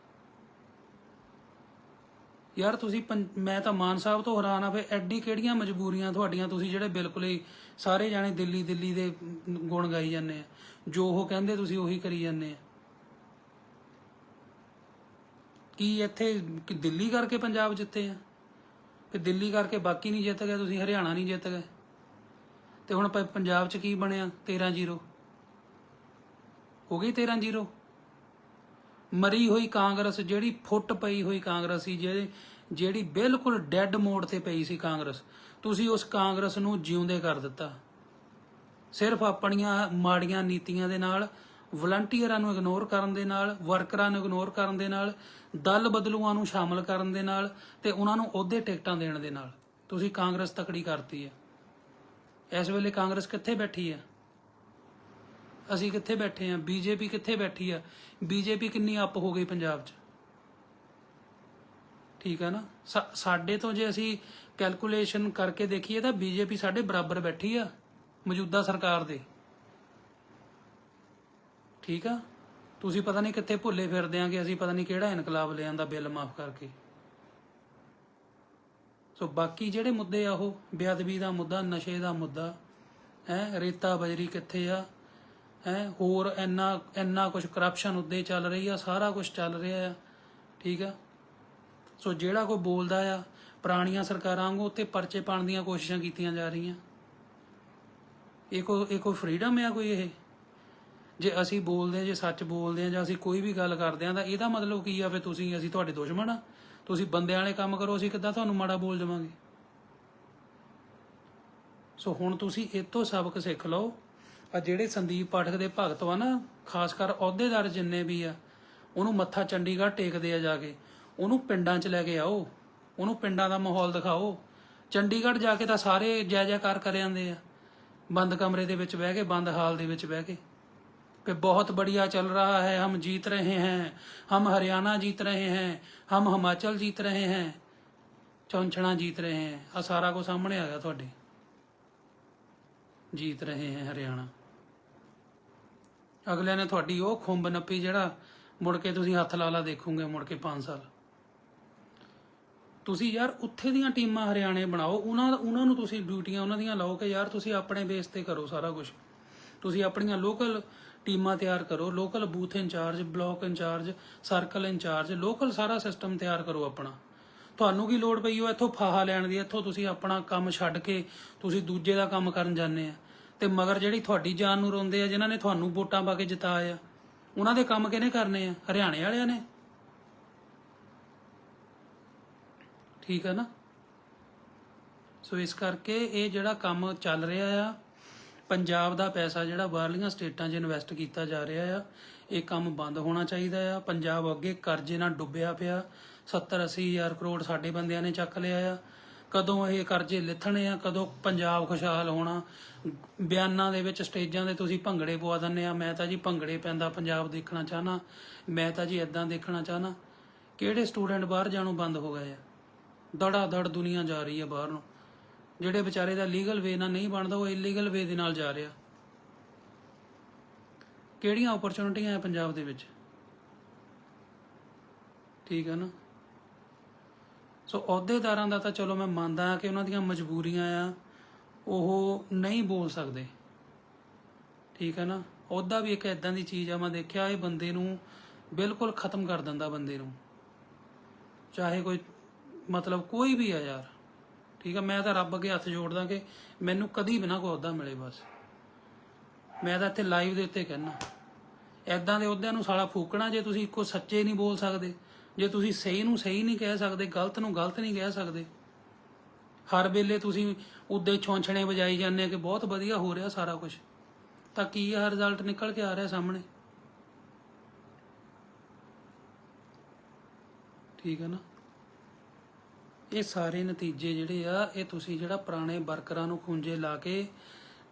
ਯਾਰ ਤੁਸੀਂ ਪੰ- ਮੈਂ ਤਾਂ ਮਾਨ ਸਾਹਿਬ ਤੋਂ ਹੈਰਾਨ ਆ ਫੇ ਐਡੀ ਕਿਹੜੀਆਂ ਮਜਬੂਰੀਆਂ ਤੁਹਾਡੀਆਂ ਤੁਸੀਂ ਜਿਹੜੇ ਬਿਲਕੁਲ ਹੀ ਸਾਰੇ ਜਾਣੇ ਦਿੱਲੀ ਦਿੱਲੀ ਦੇ ਗੁਣ ਗਾਈ ਜਾਂਦੇ ਆ। ਜੋ ਉਹ ਕਹਿੰਦੇ ਤੁਸੀਂ ਉਹੀ ਕਰੀ ਜਾਂਦੇ ਆ। ਕੀ ਇੱਥੇ ਦਿੱਲੀ ਕਰਕੇ ਪੰਜਾਬ ਜਿੱਤੇ ਆ? ਤੇ ਦਿੱਲੀ ਕਰਕੇ ਬਾਕੀ ਨਹੀਂ ਜਿੱਤ ਗਏ, ਤੁਸੀਂ ਹਰਿਆਣਾ ਨਹੀਂ ਜਿੱਤ ਗਏ। ਤੇ ਹੁਣ ਪੰਜਾਬ 'ਚ ਕੀ ਬਣਿਆ? 13-0 ਹੋ ਗਈ 13-0 ਮਰੀ ਹੋਈ ਕਾਂਗਰਸ, ਜਿਹੜੀ ਫੁੱਟ ਪਈ ਹੋਈ ਕਾਂਗਰਸ ਸੀ, ਜਿਹੜੇ, ਜਿਹੜੀ ਬਿਲਕੁਲ ਡੈੱਡ ਮੋੜ ਤੇ ਪਈ ਸੀ ਕਾਂਗਰਸ। ਤੁਸੀਂ ਉਸ ਕਾਂਗਰਸ ਨੂੰ ਜਿਉਂਦੇ ਕਰ ਦਿੱਤਾ। ਸਿਰਫ ਆਪਣੀਆਂ ਮਾੜੀਆਂ ਨੀਤੀਆਂ ਦੇ ਨਾਲ ਵਲੰਟੀਅਰਾਂ ਨੂੰ ਇਗਨੋਰ ਕਰਨ ਦੇ ਨਾਲ ਵਰਕਰਾਂ ਨੂੰ ਇਗਨੋਰ ਕਰਨ ਦੇ ਨਾਲ, ਦਲ ਬਦਲੂਆਂ ਨੂੰ ਸ਼ਾਮਲ ਕਰਨ ਦੇ ਨਾਲ ਤੇ ਉਹਨਾਂ ਨੂੰ ਅਹੁਦੇ ਟਿਕਟਾਂ ਦੇਣ ਦੇ ਨਾਲ। ਤੁਸੀਂ ਕਾਂਗਰਸ ਤਕੜੀ ਕਰਤੀ ਹੈ। ਇਸ ਵੇਲੇ ਕਾਂਗਰਸ ਕਿੱਥੇ ਬੈਠੀ ਆ ਅਸੀਂ ਕਿੱਥੇ ਬੈਠੇ ਆ ਬੀਜੇਪੀ ਕਿੱਥੇ ਬੈਠੀ ਆ? ਬੀਜੇਪੀ ਕਿੰਨੀ ਅਪ ਹੋ ਗਈ ਪੰਜਾਬ 'ਚ? ਠੀਕ ਹੈ ਨਾ? ਸਾਡੇ ਤੋਂ ਜੇ ਅਸੀਂ ਕੈਲਕੂਲੇਸ਼ਨ ਕਰਕੇ ਦੇਖੀਏ ਤਾਂ ਬੀਜੇਪੀ ਸਾਡੇ ਬਰਾਬਰ ਬੈਠੀ ਆ, ਮੌਜੂਦਾ ਸਰਕਾਰ ਦੇ। ਠੀਕ ਆ? ਤੁਸੀਂ ਪਤਾ ਨਹੀਂ ਕਿੱਥੇ ਭੁੱਲੇ ਫਿਰਦੇ ਆਂ ਕਿ ਅਸੀਂ ਪਤਾ ਨਹੀਂ ਕਿਹੜਾ ਇਨਕਲਾਬ ਲੈ ਆਂਦਾ ਬਿੱਲ ਮਾਫ ਕਰਕੇ। ਸੋ ਬਾਕੀ ਜਿਹੜੇ ਮੁੱਦੇ ਆ ਉਹ, ਬੇਅਦਬੀ ਦਾ ਮੁੱਦਾ, ਨਸ਼ੇ ਦਾ ਮੁੱਦਾ, ਹੈ, ਰੇਤਾ ਬਜਰੀ ਕਿੱਥੇ ਆ? ਹੈ, ਹੋਰ ਇੰਨਾ ਇੰਨਾ ਕੁਝ ਕਰਪਸ਼ਨ ਉੱਦੇ ਚੱਲ ਰਹੀ ਆ, ਸਾਰਾ ਕੁਝ ਚੱਲ ਰਿਹਾ ਆ, ਠੀਕ ਆ? ਸੋ ਜਿਹੜਾ ਕੋਈ ਬੋਲਦਾ ਆ, ਪੁਰਾਣੀਆਂ ਸਰਕਾਰਾਂ ਵਾਂਗੂ ਉੱਤੇ ਪਰਚੇ ਪਾਉਣ ਦੀਆਂ ਕੋਸ਼ਿਸ਼ਾਂ ਕੀਤੀਆਂ ਜਾ ਰਹੀਆਂ। ਇਹ ਕੋ, ਇਹ ਕੋਈ ਫਰੀडम ਆ ਕੋਈ ਇਹ? ਜੇ ਅਸੀਂ ਬੋਲਦੇ ਹਾਂ, ਜੇ ਸੱਚ ਬੋਲਦੇ ਹਾਂ, ਜਾਂ ਅਸੀਂ ਕੋਈ ਵੀ ਗੱਲ ਕਰਦੇ ਹਾਂ, ਤਾਂ ਇਹਦਾ ਮਤਲਬ ਕੀ ਆ? ਫਿਰ ਤੁਸੀਂ, ਅਸੀਂ ਤੁਹਾਡੇ ਦੁਸ਼ਮਣ ਆ। ਤੁਸੀਂ ਬੰਦਿਆਂ ਵਾਲੇ ਕੰਮ ਕਰੋ, ਅਸੀਂ ਕਿੱਦਾਂ ਤੁਹਾਨੂੰ ਮਾੜਾ ਬੋਲ ਜਾਵਾਂਗੇ ਸੋ ਹੁਣ ਤੁਸੀਂ ਇਹ ਤੋਂ ਸਬਕ ਸਿੱਖ ਲਓ। ਆ ਜਿਹੜੇ ਸੰਦੀਪ ਪਾਠਕ ਦੇ ਭਗਤ ਵਾ ਨਾ, ਖਾਸ ਕਰ ਅਹੁਦੇਦਾਰ ਜਿੰਨੇ ਵੀ ਆ, ਉਹਨੂੰ ਮੱਥਾ ਚੰਡੀਗੜ੍ਹ ਟੇਕਦੇ ਆ ਜਾ ਕੇ। ਉਹਨੂੰ ਪਿੰਡਾਂ 'ਚ ਲੈ ਕੇ ਆਓ। ਉਹਨੂੰ ਪਿੰਡਾਂ ਦਾ ਮਾਹੌਲ ਦਿਖਾਓ। ਚੰਡੀਗੜ੍ਹ ਜਾ ਕੇ ਤਾਂ ਸਾਰੇ ਜੈ ਜੈਕਾਰ ਕਰ ਜਾਂਦੇ ਆ। ਬੰਦ ਕਮਰੇ ਦੇ ਵਿੱਚ ਬਹਿ ਕੇ, ਬੰਦ ਹਾਲ ਦੇ ਵਿੱਚ ਬਹਿ ਕੇ। कि बहुत बढ़िया चल रहा है हम जीत रहे हैं हम हरियाणा जीत रहे हैं हम हिमाचल जीत रहे हैं ਚੌਂਚਣਾ जीत रहे हैं ਆ ਸਾਰਾ ਕੁਝ ਸਾਹਮਣੇ ਆ ਗਿਆ ਤੁਹਾਡੇ जीत रहे हैं ਹਰਿਆਣਾ ਅਗਲੇ ਨੇ ਤੁਹਾਡੀ ਉਹ ਖੁੰਬ ਨੱਪੀ ਜਿਹੜਾ ਮੁੜ ਕੇ ਤੁਸੀਂ ਹੱਥ ਲਾ ਲਾ ਦੇਖੋਗੇ ਮੁੜ ਕੇ 5 ਸਾਲ ਤੁਸੀਂ ਯਾਰ ਉੱਥੇ ਦੀਆਂ ਟੀਮਾਂ ਹਰਿਆਣੇ ਬਣਾਓ ਉਹਨਾਂ ਉਹਨਾਂ ਨੂੰ ਤੁਸੀਂ ਡਿਊਟੀਆਂ ਉਹਨਾਂ ਦੀਆਂ ਲਾਓ ਕਿ ਯਾਰ ਤੁਸੀਂ ਆਪਣੇ ਬੇਸ ਤੇ ਕਰੋ ਸਾਰਾ ਕੁਝ ਤੁਸੀਂ ਆਪਣੀਆਂ ਲੋਕਲ ਟੀਮਾਂ ਤਿਆਰ ਕਰੋ local booth incharge block incharge circle incharge local ਸਾਰਾ ਸਿਸਟਮ ਤਿਆਰ ਕਰੋ ਆਪਣਾ। ਤੁਹਾਨੂੰ ਕੀ ਲੋੜ ਪਈ ਹੋ ਇੱਥੋਂ ਫਾਹਾ ਲੈਣ ਦੀ, ਇੱਥੋਂ ਤੁਸੀਂ ਆਪਣਾ ਕੰਮ ਛੱਡ ਕੇ ਤੁਸੀਂ ਦੂਜੇ ਦਾ ਕੰਮ ਕਰਨ ਜਾਂਦੇ ਆ। ਤੇ ਮਗਰ ਜਿਹੜੀ ਤੁਹਾਡੀ ਜਾਨ ਨੂੰ ਰੋਂਦੇ ਆ, ਜਿਨ੍ਹਾਂ ਨੇ ਤੁਹਾਨੂੰ ਵੋਟਾਂ ਪਾ ਕੇ ਜਿਤਾਇਆ ਉਹਨਾਂ ਦੇ ਕੰਮ ਕਿਹਨੇ ਕਰਨੇ ਆ? ਹਰਿਆਣੇ ਵਾਲਿਆਂ ਨੇ। ਠੀਕ ਹੈ ਨਾ? ਸੋ ਇਸ ਕਰਕੇ ਇਹ ਜਿਹੜਾ ਕੰਮ ਚੱਲ ਰਿਹਾ ਆ ਪੰਜਾਬ ਦਾ ਪੈਸਾ ਜਿਹੜਾ ਬਾਹਰਲੀਆਂ ਸਟੇਟਾਂ 'ਚ ਇਨਵੈਸਟ ਕੀਤਾ ਜਾ ਰਿਹਾ ਆ, ਇਹ ਕੰਮ ਬੰਦ ਹੋਣਾ ਚਾਹੀਦਾ ਆ। ਪੰਜਾਬ ਅੱਗੇ ਕਰਜ਼ੇ ਨਾਲ ਡੁੱਬਿਆ ਪਿਆ। 70 80 ਹਜ਼ਾਰ ਕਰੋੜ ਸਾਡੇ ਬੰਦਿਆਂ ਨੇ ਚੱਕ ਲਿਆ ਆ। ਕਦੋਂ ਇਹ ਕਰਜ਼ੇ ਲਿਥਣੇ ਆ, ਕਦੋਂ ਪੰਜਾਬ ਖੁਸ਼ਹਾਲ ਹੋਣਾ। ਬਿਆਨਾਂ ਦੇ ਵਿੱਚ ਸਟੇਜਾਂ ਦੇ ਤੁਸੀਂ ਭੰਗੜੇ ਪਵਾ ਦਿੰਦੇ ਆ। ਮੈਂ ਤਾਂ ਜੀ ਭੰਗੜੇ ਪੈਂਦਾ ਪੰਜਾਬ ਦੇਖਣਾ ਚਾਹਨਾ। ਮੈਂ ਤਾਂ ਜੀ ਇਦਾਂ ਦੇਖਣਾ ਚਾਹਨਾ। ਕਿਹੜੇ ਸਟੂਡੈਂਟ ਬਾਹਰ ਜਾਣੋਂ ਬੰਦ ਹੋ ਗਏ ਆ? ਦੜਾ ਦੜ ਦੁਨੀਆ ਜਾ ਰਹੀ ਹੈ ਬਾਹਰ ਨੂੰ। ਜਿਹੜੇ ਵਿਚਾਰੇ ਦਾ ਲੀਗਲ ਵੇ ਨਾਲ ਨਹੀਂ ਬਣਦਾ, ਉਹ ਇਲੀਗਲ ਵੇ ਦੇ ਨਾਲ ਜਾ ਰਿਹਾ। ਕਿਹੜੀਆਂ ਓਪਰਚੁਨਿਟੀਆਂ ਆ ਪੰਜਾਬ ਦੇ ਵਿੱਚ? ਠੀਕ ਹੈ ਨਾ? ਸੋ ਅਹੁਦੇਦਾਰਾਂ ਦਾ ਤਾਂ ਚਲੋ ਮੈਂ ਮੰਨਦਾ ਹਾਂ ਕਿ ਉਹਨਾਂ ਦੀਆਂ ਮਜਬੂਰੀਆਂ ਆ, ਉਹ ਨਹੀਂ ਬੋਲ ਸਕਦੇ। ਠੀਕ ਹੈ ਨਾ? ਅਹੁਦਾ ਵੀ ਇੱਕ ਇਦਾਂ ਦੀ ਚੀਜ਼ ਆ, ਮੈਂ ਦੇਖਿਆ ਇਹ ਬੰਦੇ ਨੂੰ ਬਿਲਕੁਲ ਖਤਮ ਕਰ ਦਿੰਦਾ ਬੰਦੇ ਨੂੰ। ਚਾਹੇ ਕੋਈ ਮਤਲਬ ਕੋਈ ਵੀ ਆ ਯਾਰ। ਠੀਕ ਆ, ਮੈਂ ਤਾਂ ਰੱਬ ਅੱਗੇ ਹੱਥ ਜੋੜਦਾ ਕਿ ਮੈਨੂੰ ਕਦੀ ਵੀ ਨਾ ਕੋਈ ਅਹੁਦਾ ਮਿਲੇ ਬਸ। ਮੈਂ ਤਾਂ ਇੱਥੇ ਲਾਈਵ ਦੇ ਉੱਤੇ ਕਹਿਣਾ ਐਦਾਂ ਦੇ ਅਹੁਦਿਆਂ ਨੂੰ ਸਾਲਾ ਫੂਕਣਾ, ਜੇ ਤੁਸੀਂ ਇੱਕੋ ਸੱਚੇ ਨਹੀਂ ਬੋਲ ਸਕਦੇ, ਜੇ ਤੁਸੀਂ ਸਹੀ ਨੂੰ ਸਹੀ ਨਹੀਂ ਕਹਿ ਸਕਦੇ, ਗਲਤ ਨੂੰ ਗਲਤ ਨਹੀਂ ਕਹਿ ਸਕਦੇ, ਹਰ ਵੇਲੇ ਤੁਸੀਂ ਉੱਦੇ ਛੌਂਛਣੇ ਵਜਾਈ ਜਾਂਦੇ ਕਿ ਬਹੁਤ ਵਧੀਆ ਹੋ ਰਿਹਾ ਸਾਰਾ ਕੁਝ ਤਾਂ ਕੀ ਆ ਰਿਜ਼ਲਟ ਨਿਕਲ ਕੇ ਆ ਰਿਹਾ ਸਾਹਮਣੇ? ਠੀਕ ਹੈ ਨਾ? ਇਹ ਸਾਰੇ ਨਤੀਜੇ ਜਿਹੜੇ ਆ, ਇਹ ਤੁਸੀਂ ਜਿਹੜਾ ਪੁਰਾਣੇ ਵਰਕਰਾਂ ਨੂੰ ਖੁੰਝੇ ਲਾ ਕੇ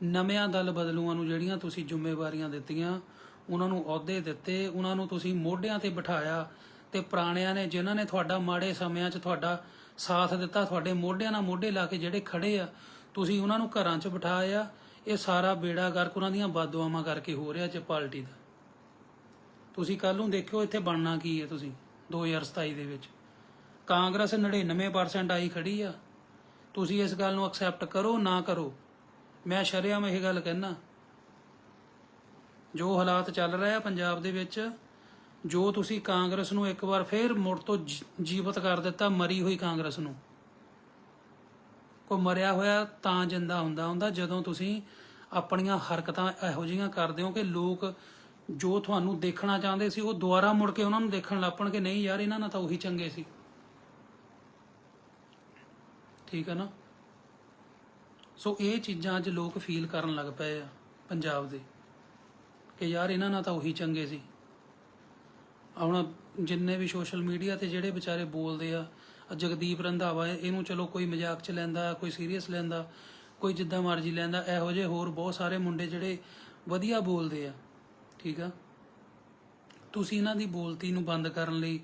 ਨਵਿਆਂ ਦਲ ਬਦਲੂਆਂ ਨੂੰ ਜਿਹੜੀਆਂ ਤੁਸੀਂ ਜ਼ਿੰਮੇਵਾਰੀਆਂ ਦਿੱਤੀਆਂ, ਉਹਨਾਂ ਨੂੰ ਅਹੁਦੇ ਦਿੱਤੇ, ਉਹਨਾਂ ਨੂੰ ਤੁਸੀਂ ਮੋਢਿਆਂ ਤੇ ਬਿਠਾਇਆ ਤੇ ਪੁਰਾਣਿਆਂ ਨੇ, ਜਿਨ੍ਹਾਂ ਨੇ ਤੁਹਾਡਾ ਮਾੜੇ ਸਮਿਆਂ 'ਚ ਤੁਹਾਡਾ ਸਾਥ ਦਿੱਤਾ, ਤੁਹਾਡੇ ਮੋਢਿਆਂ ਨਾਲ ਮੋਢੇ ਲਾ ਕੇ ਜਿਹੜੇ ਖੜੇ ਆ, ਤੁਸੀਂ ਉਹਨਾਂ ਨੂੰ ਘਰਾਂ 'ਚ ਬਿਠਾਇਆ। ਇਹ ਸਾਰਾ ਬੇੜਾ ਗਰਕ ਉਹਨਾਂ ਦੀਆਂ ਬਾਦੂਆਵਾਂ ਕਰਕੇ ਹੋ ਰਿਹਾ ਜੇ ਪਾਰਟੀ ਦਾ। ਤੁਸੀਂ ਕੱਲ ਨੂੰ ਦੇਖਿਓ ਇੱਥੇ ਬਣਨਾ ਕੀ ਹੈ ਤੁਸੀਂ 2027 ਦੇ ਵਿੱਚ। ਕਾਂਗਰਸ 99% ਆਈ ਖੜੀ ਆ। ਤੁਸੀਂ ਇਸ ਗੱਲ ਨੂੰ ਐਕਸੈਪਟ ਕਰੋ, ਨਾ ਕਰੋ। ਮੈਂ ਸ਼ਰਿਆਮ ਇਹ ਗੱਲ ਕਹਿਣਾ ਜੋ ਹਾਲਾਤ ਚੱਲ ਰਹੇ ਆ ਪੰਜਾਬ ਦੇ ਵਿੱਚ, ਜੋ ਤੁਸੀਂ ਕਾਂਗਰਸ ਨੂੰ ਇੱਕ ਵਾਰ ਫੇਰ ਮੁੜ ਤੋਂ ਜੀਵਤ ਕਰ ਦਿੱਤਾ, ਮਰੀ ਹੋਈ ਕਾਂਗਰਸ ਨੂੰ। ਕੋ ਮਰਿਆ ਹੋਇਆ ਤਾਂ ਜਿੰਦਾ ਹੁੰਦਾ ਹੁੰਦਾ ਜਦੋਂ ਤੁਸੀਂ ਆਪਣੀਆਂ ਹਰਕਤਾਂ ਇਹੋ ਜਿਹੀਆਂ ਕਰਦੇ ਹੋ ਕਿ ਲੋਕ ਜੋ ਤੁਹਾਨੂੰ ਦੇਖਣਾ ਚਾਹੁੰਦੇ ਸੀ, ਉਹ ਦੁਬਾਰਾ ਮੁੜ ਕੇ ਉਹਨਾਂ ਨੂੰ ਦੇਖਣ ਲੱਪਣ ਕਿ ਨਹੀਂ ਯਾਰ, ਇਹਨਾਂ ਨਾਲ ਤਾਂ ਉਹੀ ਚੰਗੇ ਸੀ। ਠੀਕ ਹੈ ਨਾ? ਸੋ ਇਹ ਚੀਜ਼ਾਂ ਅੱਜ ਲੋਕ ਫੀਲ ਕਰਨ ਲੱਗ ਪਏ ਆ ਪੰਜਾਬ ਦੇ ਕਿ ਯਾਰ ਇਹਨਾਂ ਨਾਲ ਤਾਂ ਉਹੀ ਚੰਗੇ ਸੀ। ਹੁਣ ਜਿੰਨੇ ਵੀ ਸੋਸ਼ਲ ਮੀਡੀਆ ਤੇ ਜਿਹੜੇ ਵਿਚਾਰੇ ਬੋਲਦੇ ਆ ਜਗਦੀਪ ਰੰਧਾਵਾ, ਇਹਨੂੰ ਚਲੋ ਕੋਈ ਮਜ਼ਾਕ ਚ ਲੈਂਦਾ, ਕੋਈ ਸੀਰੀਅਸ ਲੈਂਦਾ, ਕੋਈ ਜਿੱਦਾਂ ਮਰਜ਼ੀ ਲੈਂਦਾ, ਇਹੋ ਜਿਹੇ ਹੋਰ ਬਹੁਤ ਸਾਰੇ ਮੁੰਡੇ ਜਿਹੜੇ ਵਧੀਆ ਬੋਲਦੇ ਆ, ਠੀਕ ਆ? ਤੁਸੀਂ ਇਹਨਾਂ ਦੀ ਬੋਲਤੀ ਨੂੰ ਬੰਦ ਕਰਨ ਲਈ,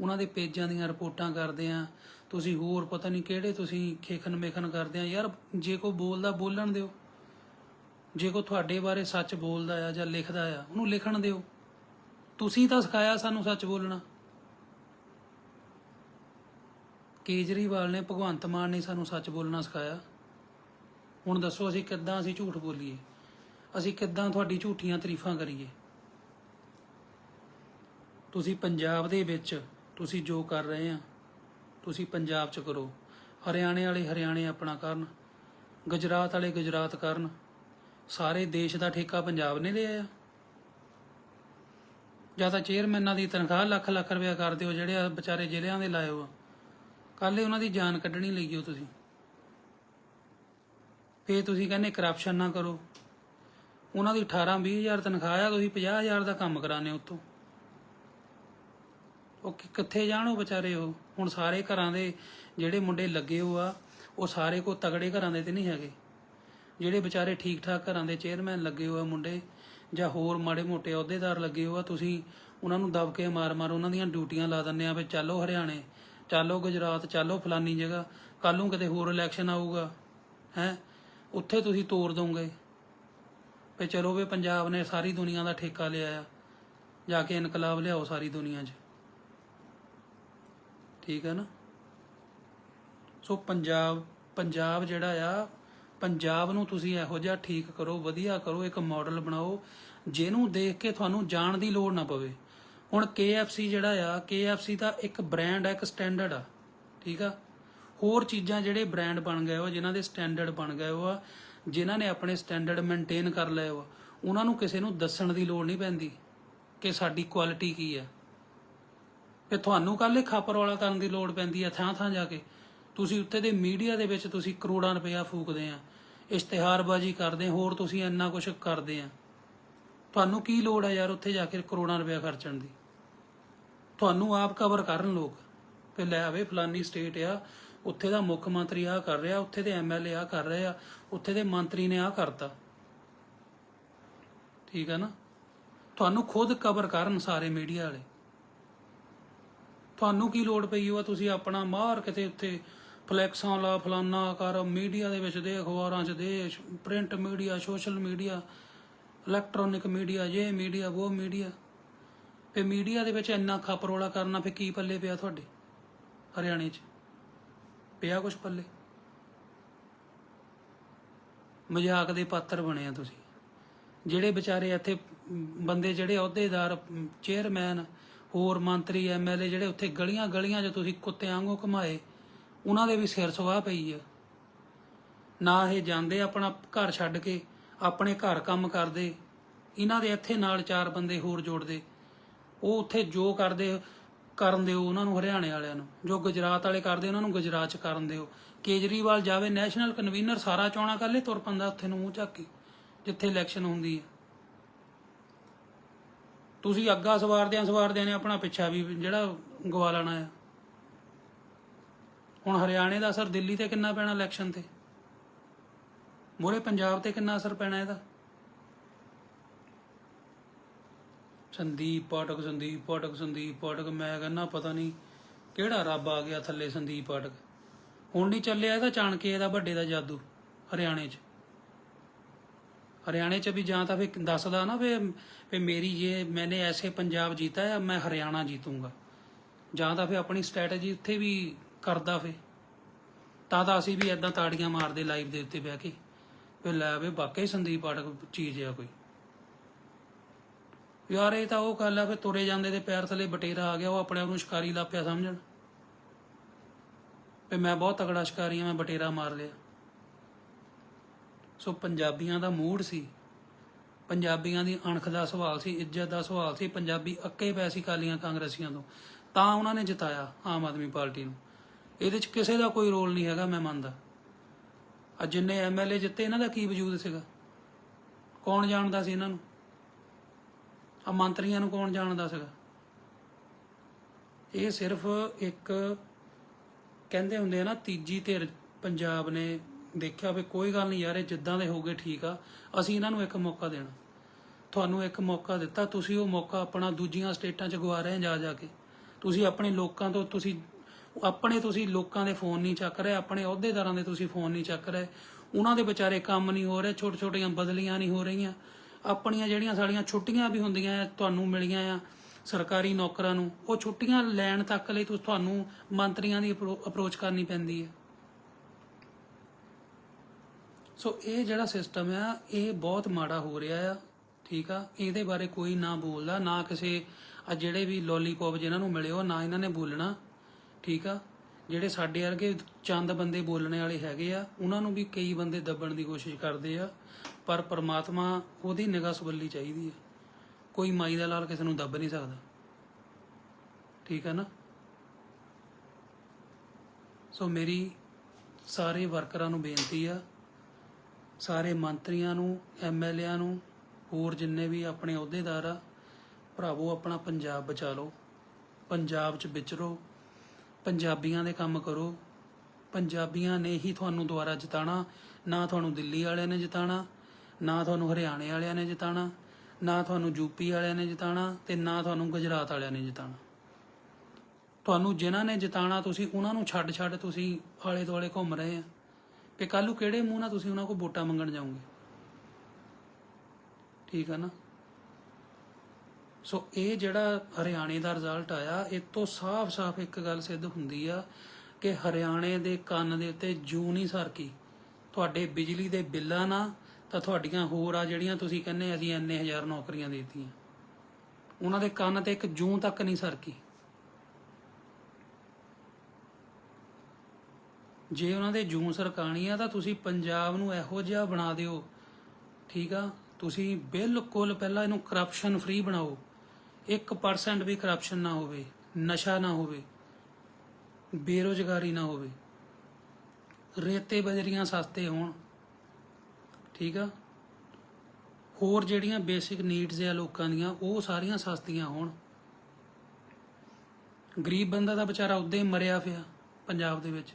ਉਹਨਾਂ ਦੇ ਪੇਜਾਂ ਦੀਆਂ ਰਿਪੋਰਟਾਂ ਕਰਦੇ ਆ ਤੁਸੀਂ ਹੋਰ ਪਤਾ ਨਹੀਂ ਕਿਹੜੇ ਤੁਸੀਂ ਖੇਖਣ ਮੇਖਣ ਕਰਦੇ ਆ। ਯਾਰ, ਜੇ ਕੋਈ ਬੋਲਦਾ, ਬੋਲਣ ਦਿਓ। ਜੇ ਕੋਈ ਤੁਹਾਡੇ ਬਾਰੇ ਸੱਚ ਬੋਲਦਾ ਆ ਜਾਂ ਲਿਖਦਾ ਆ, ਉਹਨੂੰ ਲਿਖਣ ਦਿਓ। ਤੁਸੀਂ ਤਾਂ ਸਿਖਾਇਆ ਸਾਨੂੰ ਸੱਚ ਬੋਲਣਾ। ਕੇਜਰੀਵਾਲ ਨੇ ਭਗਵੰਤ ਮਾਨ ਨੇ ਸਾਨੂੰ ਸੱਚ ਬੋਲਣਾ ਸਿਖਾਇਆ। ਹੁਣ ਦੱਸੋ ਅਸੀਂ ਕਿੱਦਾਂ ਅਸੀਂ ਝੂਠ ਬੋਲੀਏ? ਅਸੀਂ ਕਿੱਦਾਂ ਤੁਹਾਡੀ ਝੂਠੀਆਂ ਤਾਰੀਫਾਂ ਕਰੀਏ? ਤੁਸੀਂ ਪੰਜਾਬ ਦੇ ਵਿੱਚ ਤੁਸੀਂ ਜੋ ਕਰ ਰਹੇ ਆ ਤੁਸੀਂ ਪੰਜਾਬ 'ਚ ਕਰੋ। ਹਰਿਆਣੇ ਵਾਲੇ ਹਰਿਆਣੇ ਆਪਣਾ ਕਰਨ। ਗੁਜਰਾਤ ਵਾਲੇ ਗੁਜਰਾਤ ਕਰਨ। ਸਾਰੇ ਦੇਸ਼ ਦਾ ਠੇਕਾ ਪੰਜਾਬ ਨੇ ਲਿਆ ਆ। ਜਾਂ ਤਾਂ ਚੇਅਰਮੈਨਾਂ ਦੀ ਤਨਖਾਹ ਲੱਖ ਲੱਖ ਰੁਪਇਆ ਕਰ ਦਿਓ, ਜਿਹੜੇ ਵਿਚਾਰੇ ਜ਼ਿਲ੍ਹਿਆਂ ਦੇ ਲਾਏ ਹੋ। ਆ ਕੱਲ੍ਹ ਉਹਨਾਂ ਦੀ ਜਾਨ ਕੱਢਣੀ ਲਈਓ ਤੁਸੀਂ। ਫੇਰ ਤੁਸੀਂ ਕਹਿੰਦੇ ਕਰਪਸ਼ਨ ਨਾ ਕਰੋ। ਉਹਨਾਂ ਦੀ 18 20000 ਤਨਖਾਹ ਆ, ਤੁਸੀਂ 50000 ਦਾ ਕੰਮ ਕਰਾਣੇ ਉਤੋਂ ਉਹ ਕਿੱਥੇ ਜਾਣ ਉਹ ਵਿਚਾਰੇ ਉਹ? ਹੁਣ ਸਾਰੇ ਘਰਾਂ ਦੇ ਜਿਹੜੇ ਮੁੰਡੇ ਲੱਗੇ ਹੋ ਆ ਉਹ ਸਾਰੇ ਕੋ ਤਗੜੇ ਘਰਾਂ ਦੇ ਤੇ ਨਹੀਂ ਹੈਗੇ। ਜਿਹੜੇ ਵਿਚਾਰੇ ਠੀਕ ਠਾਕ ਘਰਾਂ ਦੇ ਚੇਅਰਮੈਨ ਲੱਗੇ ਹੋ ਆ ਮੁੰਡੇ ਜਾਂ ਹੋਰ ਮਾੜੇ ਮੋਟੇ ਅਹੁਦੇਦਾਰ ਲੱਗੇ ਹੋ ਆ ਤੁਸੀਂ ਉਹਨਾਂ ਨੂੰ ਦਬ ਕੇ ਮਾਰ ਮਾਰ ਉਹਨਾਂ ਦੀਆਂ ਡਿਊਟੀਆਂ ਲਾ ਦਿੰਦੇ ਆ ਵੀ ਚੱਲੋ ਹਰਿਆਣੇ, ਚੱਲੋ ਗੁਜਰਾਤ, ਚੱਲੋ ਫਲਾਨੀ ਜਗ੍ਹਾ ਕੱਲ ਨੂੰ ਕਿਤੇ ਹੋਰ ਇਲੈਕਸ਼ਨ ਆਊਗਾ, ਹੈ? ਉੱਥੇ ਤੁਸੀਂ ਤੋੜ ਦੋਗੇ। ਵੀ ਚਲੋ ਵੀ ਪੰਜਾਬ ਨੇ ਸਾਰੀ ਦੁਨੀਆ ਦਾ ਠੇਕਾ ਲਿਆ ਆ, ਜਾ ਕੇ ਇਨਕਲਾਬ ਲਿਆਓ ਸਾਰੀ ਦੁਨੀਆ 'ਚ। ਠੀਕ ਹੈ ਨਾ? ਸੋ ਪੰਜਾਬ ਪੰਜਾਬ ਜਿਹੜਾ ਆ, ਪੰਜਾਬ ਨੂੰ ਤੁਸੀਂ ਇਹੋ ਜਿਹਾ ਠੀਕ ਕਰੋ, ਵਧੀਆ ਕਰੋ, ਇੱਕ ਮਾਡਲ ਬਣਾਓ, ਜਿਹਨੂੰ ਦੇਖ ਕੇ ਤੁਹਾਨੂੰ ਜਾਣ ਦੀ ਲੋੜ ਨਾ ਪਵੇ। ਹੁਣ KFC ਜਿਹੜਾ ਆ KFC ਦਾ ਇੱਕ ਬ੍ਰਾਂਡ ਆ, ਇੱਕ ਸਟੈਂਡਰਡ ਆ, ਠੀਕ ਆ? ਹੋਰ ਚੀਜ਼ਾਂ ਜਿਹੜੇ ਬ੍ਰਾਂਡ ਬਣ ਗਏ ਹੋ ਜਿਨ੍ਹਾਂ ਦੇ ਸਟੈਂਡਰਡ ਬਣ ਗਏ ਹੋ ਆ, ਜਿਨ੍ਹਾਂ ਨੇ ਆਪਣੇ ਸਟੈਂਡਰਡ ਮੇਨਟੇਨ ਕਰ ਲਏ ਹੋ ਉਹਨਾਂ ਨੂੰ ਕਿਸੇ ਨੂੰ ਦੱਸਣ ਦੀ ਲੋੜ ਨਹੀਂ ਪੈਂਦੀ ਕਿ ਸਾਡੀ ਕੁਆਲਿਟੀ ਕੀ ਹੈ ਤੇ ਤੁਹਾਨੂੰ ਕੱਲ੍ਹ ਖਾਪਰਵਾਲਾ ਕਰਨ ਦੀ ਲੋੜ ਪੈਂਦੀ ਹੈ ਥਾਂ ਥਾਂ ਜਾ ਕੇ। ਤੁਸੀਂ ਉੱਥੇ ਦੇ ਮੀਡੀਆ ਦੇ ਵਿੱਚ ਤੁਸੀਂ ਕਰੋੜਾਂ ਰੁਪਇਆ ਫੂਕਦੇ ਆ। ਇਸ਼ਤਿਹਾਰਬਾਜ਼ੀ ਕਰਦੇ ਹੋਰ ਤੁਸੀਂ ਇੰਨਾ ਕੁਝ ਕਰਦੇ ਆ। ਤੁਹਾਨੂੰ ਕੀ ਲੋੜ ਹੈ ਯਾਰ ਉੱਥੇ ਜਾ ਕੇ ਕਰੋੜਾਂ ਰੁਪਇਆ ਖਰਚਣ ਦੀ? ਤੁਹਾਨੂੰ ਆਪ ਕਵਰ ਕਰਨ ਲੋਕ। ਕਿ ਲੈ ਆਵੇ, ਫਲਾਨੀ ਸਟੇਟ ਆ, ਉੱਥੇ ਦਾ ਮੁੱਖ ਮੰਤਰੀ ਆ ਕਰ ਰਿਹਾ, ਉੱਥੇ ਦੇ ਐਮਐਲਏ ਆ ਕਰ ਰਹੇ ਆ, ਉੱਥੇ ਦੇ ਮੰਤਰੀ ਨੇ ਆ ਕਰਤਾ। ਠੀਕ ਹੈ ਨਾ? ਤੁਹਾਨੂੰ ਖੁਦ ਕਵਰ ਕਰਨ ਸਾਰੇ ਮੀਡੀਆ ਵਾਲੇ। ਤੁਹਾਨੂੰ ਕੀ ਲੋੜ ਪਈ ਉਹ ਤੁਸੀਂ ਆਪਣਾ ਮਾਰ ਕਿਤੇ ਉੱਤੇ ਫਲੈਕਸਾਂ ਲਾ, ਫਲਾਨਾ ਕਰ, ਮੀਡੀਆ ਦੇ ਵਿੱਚ ਦੇ ਅਖਬਾਰਾਂ 'ਚ ਦੇ print media, social media, electronic media ਇਹ ਮੀਡੀਆ ਉਹ ਮੀਡੀਆ। ਤੇ ਮੀਡੀਆ ਦੇ ਵਿੱਚ ਇੰਨਾ ਖਪਰੋਲਾ ਕਰਨਾ, ਫੇ ਕੀ ਪੱਲੇ ਪਿਆ ਤੁਹਾਡੇ? ਹਰਿਆਣੇ 'ਚ। ਪਿਆ ਕੁਛ ਪੱਲੇ? ਮਜ਼ਾਕ ਦੇ ਪਾਤਰ ਬਣੇ ਆ ਤੁਸੀਂ। ਜਿਹੜੇ ਵਿਚਾਰੇ ਇੱਥੇ, ਬੰਦੇ ਜਿਹੜੇ ਅਹੁਦੇਦਾਰ, ਚੇਅਰਮੈਨ ਹੋਰ ਮੰਤਰੀ ਐਮਐਲਏ ਜਿਹੜੇ ਉੱਥੇ ਗਲੀਆਂ ਗਲੀਆਂ 'ਚ ਤੁਸੀਂ ਕੁੱਤੇ ਵਾਂਗੂ ਘਮਾਏ, ਉਹਨਾਂ ਦੇ ਵੀ ਸਿਰ ਸੁਆਹ ਪਈ ਆ। ਨਾ ਇਹ ਜਾਂਦੇ ਆਪਣਾ ਘਰ ਛੱਡ ਕੇ, ਆਪਣੇ ਘਰ ਕੰਮ ਕਰਦੇ। ਇਹਨਾਂ ਦੇ ਇੱਥੇ ਨਾਲ ਚਾਰ ਬੰਦੇ ਹੋਰ ਜੋੜਦੇ। ਉਹ ਉੱਥੇ ਜੋ ਕਰਦੇ, ਕਰਨ ਦਿਓ ਉਹਨਾਂ ਨੂੰ ਹਰਿਆਣੇ ਵਾਲਿਆਂ ਨੂੰ। ਜੋ ਗੁਜਰਾਤ ਵਾਲੇ ਕਰਦੇ, ਉਹਨਾਂ ਨੂੰ ਗੁਜਰਾਤ ਚ ਕਰਨ ਦਿਓ। ਕੇਜਰੀਵਾਲ ਜਾਵੇ, ਨੈਸ਼ਨਲ ਕਨਵੀਨਰ, ਸਾਰਾ ਚੋਣਾ ਕਰ ਲੇ ਤੁਰ ਪੰਦਾ ਉੱਥੇ ਨੂੰ ਮੂੰਹ ਚੱਕ ਕੇ, ਜਿੱਥੇ ਇਲੈਕਸ਼ਨ ਹੁੰਦੀ ਹੈ ਤੁਸੀਂ ਅੱਗਾ ਸਵਾਰਦਿਆਂ ਸਵਾਰਦਿਆਂ ਨੇ ਆਪਣਾ ਪਿੱਛਾ ਵੀ ਜਿਹੜਾ ਗਵਾ ਲੈਣਾ ਆ। ਹੁਣ ਹਰਿਆਣੇ ਦਾ ਅਸਰ ਦਿੱਲੀ ਤੇ ਕਿੰਨਾ ਪੈਣਾ ਇਲੈਕਸ਼ਨ ਤੇ? ਮੋਰੇ ਪੰਜਾਬ ਤੇ ਕਿੰਨਾ ਅਸਰ ਪੈਣਾ ਇਹਦਾ? ਸੰਦੀਪ ਪਾਟਕ ਸੰਦੀਪ ਪਾਠਕ ਸੰਦੀਪ ਪਾਠਕ, ਮੈਂ ਕਹਿੰਦਾ ਪਤਾ ਨਹੀਂ ਕਿਹੜਾ ਰੱਬ ਆ ਗਿਆ ਥੱਲੇ ਸੰਦੀਪ ਪਾਟਕ ਹੁਣ ਨਹੀਂ ਚੱਲਿਆ ਇਹਦਾ ਚਾਣਕੇ ਇਹਦਾ ਵੱਡੇ ਦਾ ਜਾਦੂ, ਹਰਿਆਣੇ 'ਚ। ਹਰਿਆਣੇ 'ਚ ਵੀ ਜਾਂ ਤਾਂ ਫਿਰ ਦੱਸਦਾ ਨਾ ਵੀ ਵੀ ਮੇਰੀ ਜੇ ਮੈਨੇ ਐਸੇ ਪੰਜਾਬ ਜੀਤਾ ਹੈ ਮੈਂ ਹਰਿਆਣਾ ਜੀਤੂੰਗਾ। ਜਾਂ ਤਾਂ ਫਿਰ ਆਪਣੀ ਸਟ੍ਰੈਟਜੀ ਉੱਥੇ ਵੀ ਕਰਦਾ ਫੇ ਤਾਂ ਤਾਂ ਅਸੀਂ ਵੀ ਐਦਾਂ ਤਾੜੀਆਂ ਮਾਰਦੇ ਲਾਈਵ ਦੇ ਉੱਤੇ ਬਹਿ ਕੇ। ਵੀ ਲੈ ਵੇ ਵਾਕਈ ਸੰਦੀਪ ਪਾਠਕ ਚੀਜ਼ ਆ ਕੋਈ। ਯਾਰ ਇਹ ਤਾਂ ਉਹ ਗੱਲ ਆ ਫੇ ਤੁਰੇ ਜਾਂਦੇ ਤੇ ਪੈਰ ਥੱਲੇ ਬਟੇਰਾ ਆ ਗਿਆ, ਉਹ ਆਪਣੇ ਆਪ ਨੂੰ ਸ਼ਿਕਾਰੀ ਲਾਪਿਆ ਸਮਝਣ। ਵੀ ਮੈਂ ਬਹੁਤ ਤਗੜਾ ਸ਼ਿਕਾਰੀ ਆ, ਮੈਂ ਬਟੇਰਾ ਮਾਰ ਲਿਆ। ਸੋ ਪੰਜਾਬੀਆਂ ਦਾ ਮੂਡ ਸੀ। ਪੰਜਾਬੀਆਂ ਦੀ ਅਣਖ ਦਾ ਸਵਾਲ ਸੀ, ਇੱਜ਼ਤ ਦਾ ਸਵਾਲ ਸੀ, ਪੰਜਾਬੀ ਅੱਕੇ ਪੈ ਸੀ ਕਾਲੀਆਂ ਕਾਂਗਰਸੀਆਂ ਤੋਂ। ਤਾਂ ਉਹਨਾਂ ਨੇ ਜਿਤਾਇਆ ਆਮ ਆਦਮੀ ਪਾਰਟੀ ਨੂੰ। ਇਹਦੇ 'ਚ ਕਿਸੇ ਦਾ ਕੋਈ ਰੋਲ ਨਹੀਂ ਹੈਗਾ, ਮੈਂ ਮੰਨਦਾ। ਆ ਜਿੰਨੇ ਐਮਐਲਏ ਜਿੱਤੇ, ਇਹਨਾਂ ਦਾ ਕੀ ਵਜੂਦ ਸੀਗਾ? ਕੌਣ ਜਾਣਦਾ ਸੀ ਇਹਨਾਂ ਨੂੰ? ਆ ਮੰਤਰੀਆਂ ਨੂੰ ਕੌਣ ਜਾਣਦਾ ਸੀਗਾ? ਇਹ ਸਿਰਫ ਇੱਕ ਕਹਿੰਦੇ ਹੁੰਦੇ ਆ ਨਾ, ਤੀਜੀ ਧਿਰ ਪੰਜਾਬ ਨੇ ਦੇਖਿਆ ਵੀ ਕੋਈ ਗੱਲ ਨਹੀਂ ਯਾਰ, ਇਹ ਜਿੱਦਾਂ ਦੇ ਹੋਗੇ ਠੀਕ ਆ। ਅਸੀਂ ਇਹਨਾਂ ਨੂੰ ਇੱਕ ਮੌਕਾ ਦੇਣਾ। ਤੁਹਾਨੂੰ ਇੱਕ ਮੌਕਾ ਦਿੱਤਾ, ਤੁਸੀਂ ਉਹ ਮੌਕਾ ਆਪਣਾ ਦੂਜੀਆਂ ਸਟੇਟਾਂ 'ਚ ਗਵਾ ਰਹੇ ਜਾ ਜਾ ਕੇ। ਤੁਸੀਂ ਆਪਣੇ ਲੋਕਾਂ ਤੋਂ, ਤੁਸੀਂ ਆਪਣੇ ਤੁਸੀਂ ਲੋਕਾਂ ਦੇ ਫੋਨ ਨਹੀਂ ਚੱਕ ਰਹੇ, ਆਪਣੇ ਅਹੁਦੇਦਾਰਾਂ ਦੇ ਤੁਸੀਂ ਫੋਨ ਨਹੀਂ ਚੱਕ ਰਹੇ। ਉਹਨਾਂ ਦੇ ਵਿਚਾਰੇ ਕੰਮ ਨਹੀਂ ਹੋ ਰਹੇ ਛੋਟੇ ਛੋਟੀਆਂ ਬਦਲੀਆਂ ਨਹੀਂ ਹੋ ਰਹੀਆਂ। ਆਪਣੀਆਂ ਜਿਹੜੀਆਂ ਸਾਡੀਆਂ ਛੁੱਟੀਆਂ ਵੀ ਹੁੰਦੀਆਂ ਤੁਹਾਨੂੰ ਮਿਲੀਆਂ ਆ ਸਰਕਾਰੀ ਨੌਕਰਾਂ ਨੂੰ, ਉਹ ਛੁੱਟੀਆਂ ਲੈਣ ਤੱਕ ਲਈ ਤੁਹਾਨੂੰ ਮੰਤਰੀਆਂ ਦੀ ਅਪਰੋਚ ਕਰਨੀ ਪੈਂਦੀ ਹੈ ਸੋ ਇਹ ਜਿਹੜਾ ਸਿਸਟਮ ਆ, ਇਹ ਬਹੁਤ ਮਾੜਾ ਹੋ ਰਿਹਾ ਆ, ਠੀਕ ਆ? ਇਹਦੇ ਬਾਰੇ ਕੋਈ ਨਾ ਬੋਲਦਾ, ਨਾ ਕਿਸੇ, ਆ ਜਿਹੜੇ ਵੀ ਲੋਲੀਪੌਪ ਜਿਨ੍ਹਾਂ ਨੂੰ ਮਿਲਿਓ ਨਾ ਇਹਨਾਂ ਨੇ ਬੋਲਣਾ, ਠੀਕ ਆ? ਜਿਹੜੇ ਸਾਡੇ ਵਰਗੇ ਚੰਦ ਬੰਦੇ ਬੋਲਣੇ ਵਾਲੇ ਹੈਗੇ ਆ, ਉਹਨਾਂ ਨੂੰ ਵੀ ਕਈ ਬੰਦੇ ਦੱਬਣ ਦੀ ਕੋਸ਼ਿਸ਼ ਕਰਦੇ ਆ, ਪਰ ਪ੍ਰਮਾਤਮਾ ਉਹਦੀ ਨਿਗਾਹ ਸੁਬੱਲੀ ਚਾਹੀਦੀ ਆ। ਕੋਈ ਮਾਈ ਦਾ ਲਾਲ ਕਿਸੇ ਨੂੰ ਦੱਬ ਨਹੀਂ ਸਕਦਾ। ਠੀਕ ਆ ਨਾ? ਸੋ ਮੇਰੀ ਸਾਰੇ ਵਰਕਰਾਂ ਨੂੰ ਬੇਨਤੀ ਆ ਸਾਰੇ ਮੰਤਰੀਆਂ ਨੂੰ ਐਮਐਲਏਆਂ ਨੂੰ, ਹੋਰ ਜਿੰਨੇ ਵੀ ਆਪਣੇ ਅਹੁਦੇਦਾਰ ਆ, ਭਰਾਵੋ ਆਪਣਾ ਪੰਜਾਬ ਬਚਾ ਲਓ। ਪੰਜਾਬ 'ਚ ਵਿਚਰੋ, ਪੰਜਾਬੀਆਂ ਦੇ ਕੰਮ ਕਰੋ। ਪੰਜਾਬੀਆਂ ਨੇ ਹੀ ਤੁਹਾਨੂੰ ਦੁਆਰਾ ਜਿਤਾਣਾ, ਨਾ ਤੁਹਾਨੂੰ ਦਿੱਲੀ ਵਾਲਿਆਂ ਨੇ ਜਿਤਾਣਾ, ਨਾ ਤੁਹਾਨੂੰ ਹਰਿਆਣੇ ਵਾਲਿਆਂ ਨੇ ਜਿਤਾਣਾ, ਨਾ ਤੁਹਾਨੂੰ ਯੂਪੀ ਵਾਲਿਆਂ ਨੇ ਜਿਤਾਣਾ ਤੇ ਨਾ ਤੁਹਾਨੂੰ ਗੁਜਰਾਤ ਵਾਲਿਆਂ ਨੇ ਜਿਤਾਣਾ। ਤੁਹਾਨੂੰ ਜਿਨ੍ਹਾਂ ਨੇ ਜਿਤਾਣਾ, ਤੁਸੀਂ ਉਹਨਾਂ ਨੂੰ ਛੱਡ ਛੱਡ ਤੁਸੀਂ ਆਲੇ ਦੁਆਲੇ ਘੁੰਮ ਰਹੇ ਆ। ਕਿ ਕੱਲੂ ਕਿਹੜੇ ਮੂੰਹ ਨਾਲ ਤੁਸੀਂ ਉਹਨਾਂ ਕੋਲ ਵੋਟਾਂ ਮੰਗਣ ਜਾਓਗੇ? ਠੀਕ ਆ ਨਾ? ਸੋ ਇਹ ਜਿਹੜਾ ਹਰਿਆਣੇ ਦਾ ਰਿਜ਼ਲਟ ਆਇਆ, ਇਹ ਤੋਂ ਸਾਫ਼-ਸਾਫ਼ ਇੱਕ ਗੱਲ ਸਿੱਧ ਹੁੰਦੀ ਆ ਕਿ ਹਰਿਆਣੇ ਦੇ ਕੰਨ ਦੇ ਉੱਤੇ ਜੂ ਨਹੀਂ ਸਰਕੀ। ਤੁਹਾਡੇ ਬਿਜਲੀ ਦੇ ਬਿੱਲਾਂ ਨਾਲ ਤਾਂ ਤੁਹਾਡੀਆਂ ਹੋਰ ਆ ਜਿਹੜੀਆਂ ਤੁਸੀਂ ਕਹਿੰਦੇ ਅਸੀਂ ਇੰਨੇ ਹਜ਼ਾਰ ਨੌਕਰੀਆਂ ਦੇਤੀਆਂ। ਉਹਨਾਂ ਦੇ ਕੰਨ ਤੇ ਇੱਕ ਜੂ ਤੱਕ ਨਹੀਂ ਸਰਕੀ। ਜੇ ਉਹਨਾਂ ਦੇ ਜੂਨ ਸਰਕਾਣੀ ਆ ਤਾਂ ਤੁਸੀਂ ਪੰਜਾਬ ਨੂੰ ਇਹੋ ਜਿਹਾ ਬਣਾ ਦਿਓ। ਠੀਕ ਆ? ਤੁਸੀਂ ਬਿਲਕੁਲ ਪਹਿਲਾਂ ਇਹਨੂੰ ਕਰਪਸ਼ਨ ਫ੍ਰੀ ਬਣਾਓ। 1% ਵੀ ਕਰਪਸ਼ਨ ਨਾ ਹੋਵੇ, ਨਸ਼ਾ ਨਾ ਹੋਵੇ, ਬੇਰੋਜ਼ਗਾਰੀ ਨਾ ਹੋਵੇ। ਰੇਤੇ ਬਜਰੀਆਂ ਸਸਤੇ ਹੋਣ। ਠੀਕ ਆ? ਹੋਰ ਜਿਹੜੀਆਂ ਬੇਸਿਕ ਨੀਡਸ ਆ ਲੋਕਾਂ ਦੀਆਂ, ਉਹ ਸਾਰੀਆਂ ਸਸਤੀਆਂ ਹੋਣ। ਗਰੀਬ ਬੰਦਾ ਦਾ ਵਿਚਾਰਾ ਉਦਾਂ ਹੀ ਮਰਿਆ ਪਿਆ, ਪੰਜਾਬ ਦੇ ਵਿੱਚ।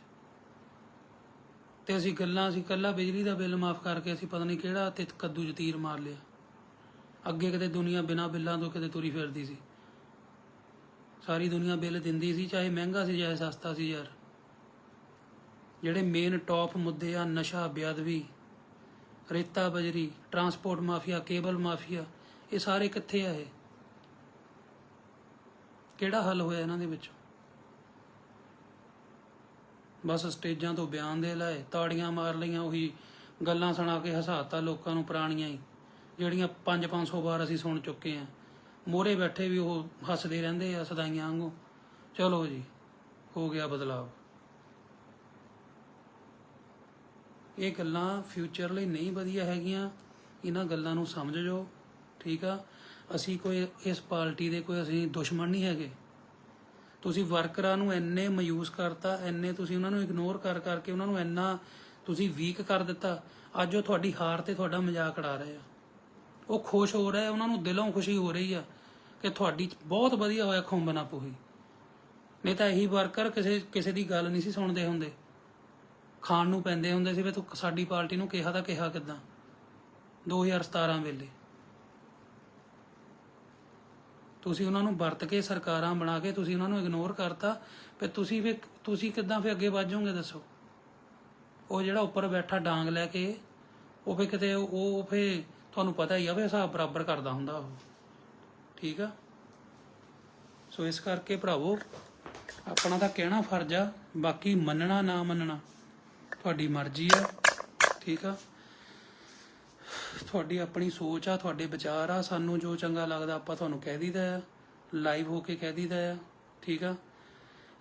ਤੇ ਅਸੀਂ ਗੱਲਾਂ, ਅਸੀਂ ਕੱਲਾ ਬਿਜਲੀ ਦਾ ਬਿੱਲ ਮਾਫ ਕਰਕੇ ਅਸੀਂ ਪਤਾ ਨਹੀਂ ਕਿਹੜਾ ਤੇ ਕੱਦੂ 'ਚ ਤੀਰ ਮਾਰ ਲਿਆ। ਅੱਗੇ ਕਿਤੇ ਦੁਨੀਆ ਬਿਨਾ ਬਿੱਲਾਂ ਤੋਂ ਕਿਤੇ ਤੁਰੀ ਫਿਰਦੀ ਸੀ। ਸਾਰੀ ਦੁਨੀਆ ਬਿੱਲ ਦਿੰਦੀ ਸੀ, ਚਾਹੇ ਮਹਿੰਗਾ ਸੀ, ਚਾਹੇ ਸਸਤਾ ਸੀ ਯਾਰ। ਜਿਹੜੇ ਮੇਨ ਟੌਪ ਮੁੱਦੇ ਆ, ਨਸ਼ਾ, ਬੇਅਦਬੀ, ਰੇਤਾ ਬਜਰੀ ਟਰਾਂਸਪੋਰਟ ਮਾਫੀਆ ਕੇਬਲ ਮਾਫੀਆ, ਇਹ ਸਾਰੇ ਕਿੱਥੇ ਆ ਇਹ। ਕਿਹੜਾ ਹੱਲ ਹੋਇਆ ਇਹਨਾਂ ਦੇ ਵਿੱਚੋਂ? ਬਸ ਸਟੇਜਾਂ ਤੋਂ ਬਿਆਨ ਦੇ ਲਾਏ, ਤਾੜੀਆਂ ਮਾਰ ਲਈਆਂ, ਉਹੀ ਗੱਲਾਂ ਸੁਣਾ ਕੇ ਹਸਾਤਾ ਲੋਕਾਂ ਨੂੰ ਪੁਰਾਣੀਆਂ ਹੀ, ਜਿਹੜੀਆਂ 5-500 ਵਾਰ ਅਸੀਂ ਸੁਣ ਚੁੱਕੇ ਆਂ ਮੋਰੇ ਬੈਠੇ ਵੀ ਉਹ ਹੱਸਦੇ ਰਹਿੰਦੇ ਆ ਸਦਾਈਆਂ ਵਾਂਗੂ। ਚਲੋ ਜੀ, ਹੋ ਗਿਆ ਬਦਲਾਵ। ਇਹ ਗੱਲਾਂ ਫਿਊਚਰ ਲਈ ਨਹੀਂ ਵਧੀਆ ਹੈਗੀਆਂ, ਇਹਨਾਂ ਗੱਲਾਂ ਨੂੰ ਸਮਝ ਜੋ ਠੀਕ ਆ? ਅਸੀਂ ਕੋਈ ਇਸ ਪਾਰਟੀ ਦੇ ਕੋਈ ਅਸੀਂ ਦੁਸ਼ਮਣ ਨਹੀਂ ਹੈਗੇ। ਤੁਸੀਂ ਵਰਕਰਾਂ ਨੂੰ ਇੰਨੇ ਮਯੂਸ ਕਰਤਾ, ਇੰਨੇ ਤੁਸੀਂ ਉਹਨਾਂ ਨੂੰ ਇਗਨੋਰ ਕਰ ਕਰਕੇ ਉਹਨਾਂ ਨੂੰ ਇੰਨਾ ਤੁਸੀਂ ਵੀਕ ਕਰ ਦਿੱਤਾ, ਅੱਜ ਉਹ ਤੁਹਾਡੀ ਹਾਰ ਤੇ ਤੁਹਾਡਾ ਮਜ਼ਾਕ ਉਡਾ ਰਹੇ ਆ। ਉਹ ਖੁਸ਼ ਹੋ ਰਹੇ ਉਹਨਾਂ ਨੂੰ ਦਿਲੋਂ ਖੁਸ਼ੀ ਹੋ ਰਹੀ ਆ ਕਿ ਤੁਹਾਡੀ ਬਹੁਤ ਵਧੀਆ ਹੋਇਆ ਖੁੰਬਨਾ ਪੂਹੀ। ਨਹੀਂ ਤਾਂ ਇਹੀ ਵਰਕਰ ਕਿਸੇ ਕਿਸੇ ਦੀ ਗੱਲ ਨਹੀਂ ਸੀ ਸੁਣਦੇ ਹੁੰਦੇ। ਖਾਣ ਨੂੰ ਪੈਂਦੇ ਹੁੰਦੇ ਸੀ ਵੀ ਤੂੰ ਸਾਡੀ ਪਾਰਟੀ ਨੂੰ ਕਿਹਾ ਤਾਂ ਕਿਹਾ ਕਿਦਾਂ? 2017 ਵੇਲੇ। ਤੁਸੀਂ ਉਹਨਾਂ ਨੂੰ ਵਰਤ ਕੇ ਸਰਕਾਰਾਂ ਬਣਾ ਕੇ ਤੁਸੀਂ ਉਹਨਾਂ ਨੂੰ ਇਗਨੋਰ ਕਰਤਾ, ਫਿਰ ਤੁਸੀਂ ਵੀ ਤੁਸੀਂ ਕਿੱਦਾਂ ਫਿਰ ਅੱਗੇ ਵਧੋਗੇ ਦੱਸੋ? ਉਹ ਜਿਹੜਾ ਉੱਪਰ ਬੈਠਾ ਡਾਂਗ ਲੈ ਕੇ, ਉਹ ਫੇ ਕਿਤੇ ਉਹ ਉਹ ਫੇ ਤੁਹਾਨੂੰ ਪਤਾ ਹੀ ਆ ਵੀ ਹਿਸਾਬ ਬਰਾਬਰ ਕਰਦਾ ਹੁੰਦਾ ਉਹ। ਠੀਕ ਆ? ਸੋ ਇਸ ਕਰਕੇ ਭਰਾਵੋ, ਆਪਣਾ ਤਾਂ ਕਹਿਣਾ ਫਰਜ਼ ਆ, ਬਾਕੀ ਮੰਨਣਾ ਨਾ ਮੰਨਣਾ, ਤੁਹਾਡੀ ਮਰਜ਼ੀ ਆ। ਠੀਕ ਆ? ਤੁਹਾਡੀ ਆਪਣੀ ਸੋਚ ਆ, ਤੁਹਾਡੇ ਵਿਚਾਰ ਆ, ਸਾਨੂੰ ਜੋ ਚੰਗਾ ਲੱਗਦਾ ਆਪਾਂ ਤੁਹਾਨੂੰ ਕਹਿ ਦਈਦਾ ਆ ਲਾਈਵ ਹੋ ਕੇ ਕਹਿ ਦਈਦਾ ਆ, ਠੀਕ ਆ?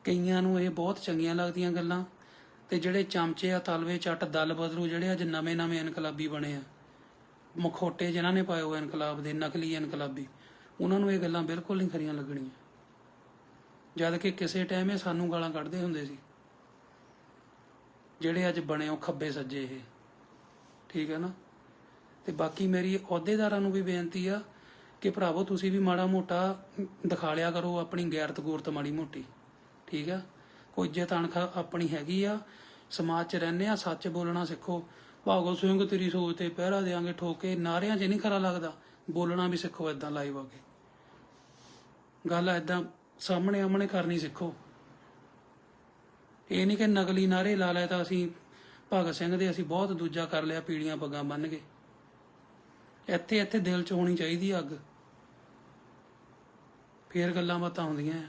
ਕਈਆਂ ਨੂੰ ਇਹ ਬਹੁਤ ਚੰਗੀਆਂ ਲੱਗਦੀਆਂ ਗੱਲਾਂ ਤੇ ਜਿਹੜੇ ਚਮਚੇ ਆ, ਤਲਵੇ ਚੱਟ, ਦਲ ਬਦਲੂ ਜਿਹੜੇ ਅੱਜ ਨਵੇਂ ਨਵੇਂ ਇਨਕਲਾਬੀ ਬਣੇ ਆ, ਮਖੋਟੇ ਜਿਨ੍ਹਾਂ ਨੇ ਪਾਏ ਹੋਏ ਇਨਕਲਾਬ ਦੇ, ਨਕਲੀ ਇਨਕਲਾਬੀ, ਉਹਨਾਂ ਨੂੰ ਇਹ ਗੱਲਾਂ ਬਿਲਕੁਲ ਨਹੀਂ ਖਰੀਆਂ ਲੱਗਣੀਆਂ। ਜਦ ਕਿ ਕਿਸੇ ਟਾਈਮ ਇਹ ਸਾਨੂੰ ਗਾਲਾਂ ਕੱਢਦੇ ਹੁੰਦੇ ਸੀ, ਜਿਹੜੇ ਅੱਜ ਬਣੇ ਉਹ ਖੱਬੇ ਸੱਜੇ ਇਹ, ਠੀਕ ਹੈ ਨਾ? ਤੇ ਬਾਕੀ ਮੇਰੀ ਅਹੁਦੇਦਾਰਾਂ ਨੂੰ ਵੀ ਬੇਨਤੀ ਆ ਕਿ ਭਰਾਵੋ, ਤੁਸੀਂ ਵੀ ਮਾੜਾ ਮੋਟਾ ਦਿਖਾ ਲਿਆ ਕਰੋ ਆਪਣੀ ਗੈਰਤ ਗੂਰਤ ਮਾੜੀ ਮੋਟੀ, ਠੀਕ ਆ? ਕੋਈ ਇੱਜ਼ਤ ਅਣਖ ਆਪਣੀ ਹੈਗੀ ਆ, ਸਮਾਜ 'ਚ ਰਹਿੰਦੇ ਆ, ਸੱਚ ਬੋਲਣਾ ਸਿੱਖੋ। ਭਾਗੋ ਸਿੰਘ, ਤੇਰੀ ਸੋਚ ਤੇ ਪਹਿਰਾ ਦੇਾਂਗੇ ਠੋਕੇ, ਨਾਰਿਆਂ 'ਚ ਨਹੀਂ ਖਰਾ ਲੱਗਦਾ, ਬੋਲਣਾ ਵੀ ਸਿੱਖੋ ਇਦਾਂ ਲਾਈਵ ਆ ਕੇ। ਗੱਲ ਐਦਾਂ ਸਾਹਮਣੇ ਆਮਣੇ ਕਰਨੀ ਸਿੱਖੋ। ਇਹ ਨਹੀਂ ਕਿ ਨਕਲੀ ਨਾਰੇ ਲਾ ਲੈ ਤਾਂ ਅਸੀਂ ਭਗਤ ਸਿੰਘ ਦੇ ਅਸੀਂ ਬਹੁਤ ਦੂਜਾ ਕਰ ਲਿਆ, ਪੀੜੀਆਂ ਪੱਗਾਂ ਬੰਨ ਕੇ। ਇੱਥੇ ਇੱਥੇ ਦਿਲ 'ਚ ਹੋਣੀ ਚਾਹੀਦੀ ਆ ਅੱਗ। ਫੇਰ ਗੱਲਾਂ ਬਾਤਾਂ ਹੁੰਦੀਆਂ ਆ।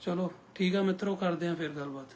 ਚਲੋ, ਠੀਕ ਆ ਮਿੱਤਰੋ, ਕਰਦੇ ਆ ਫਿਰ ਗੱਲਬਾਤ।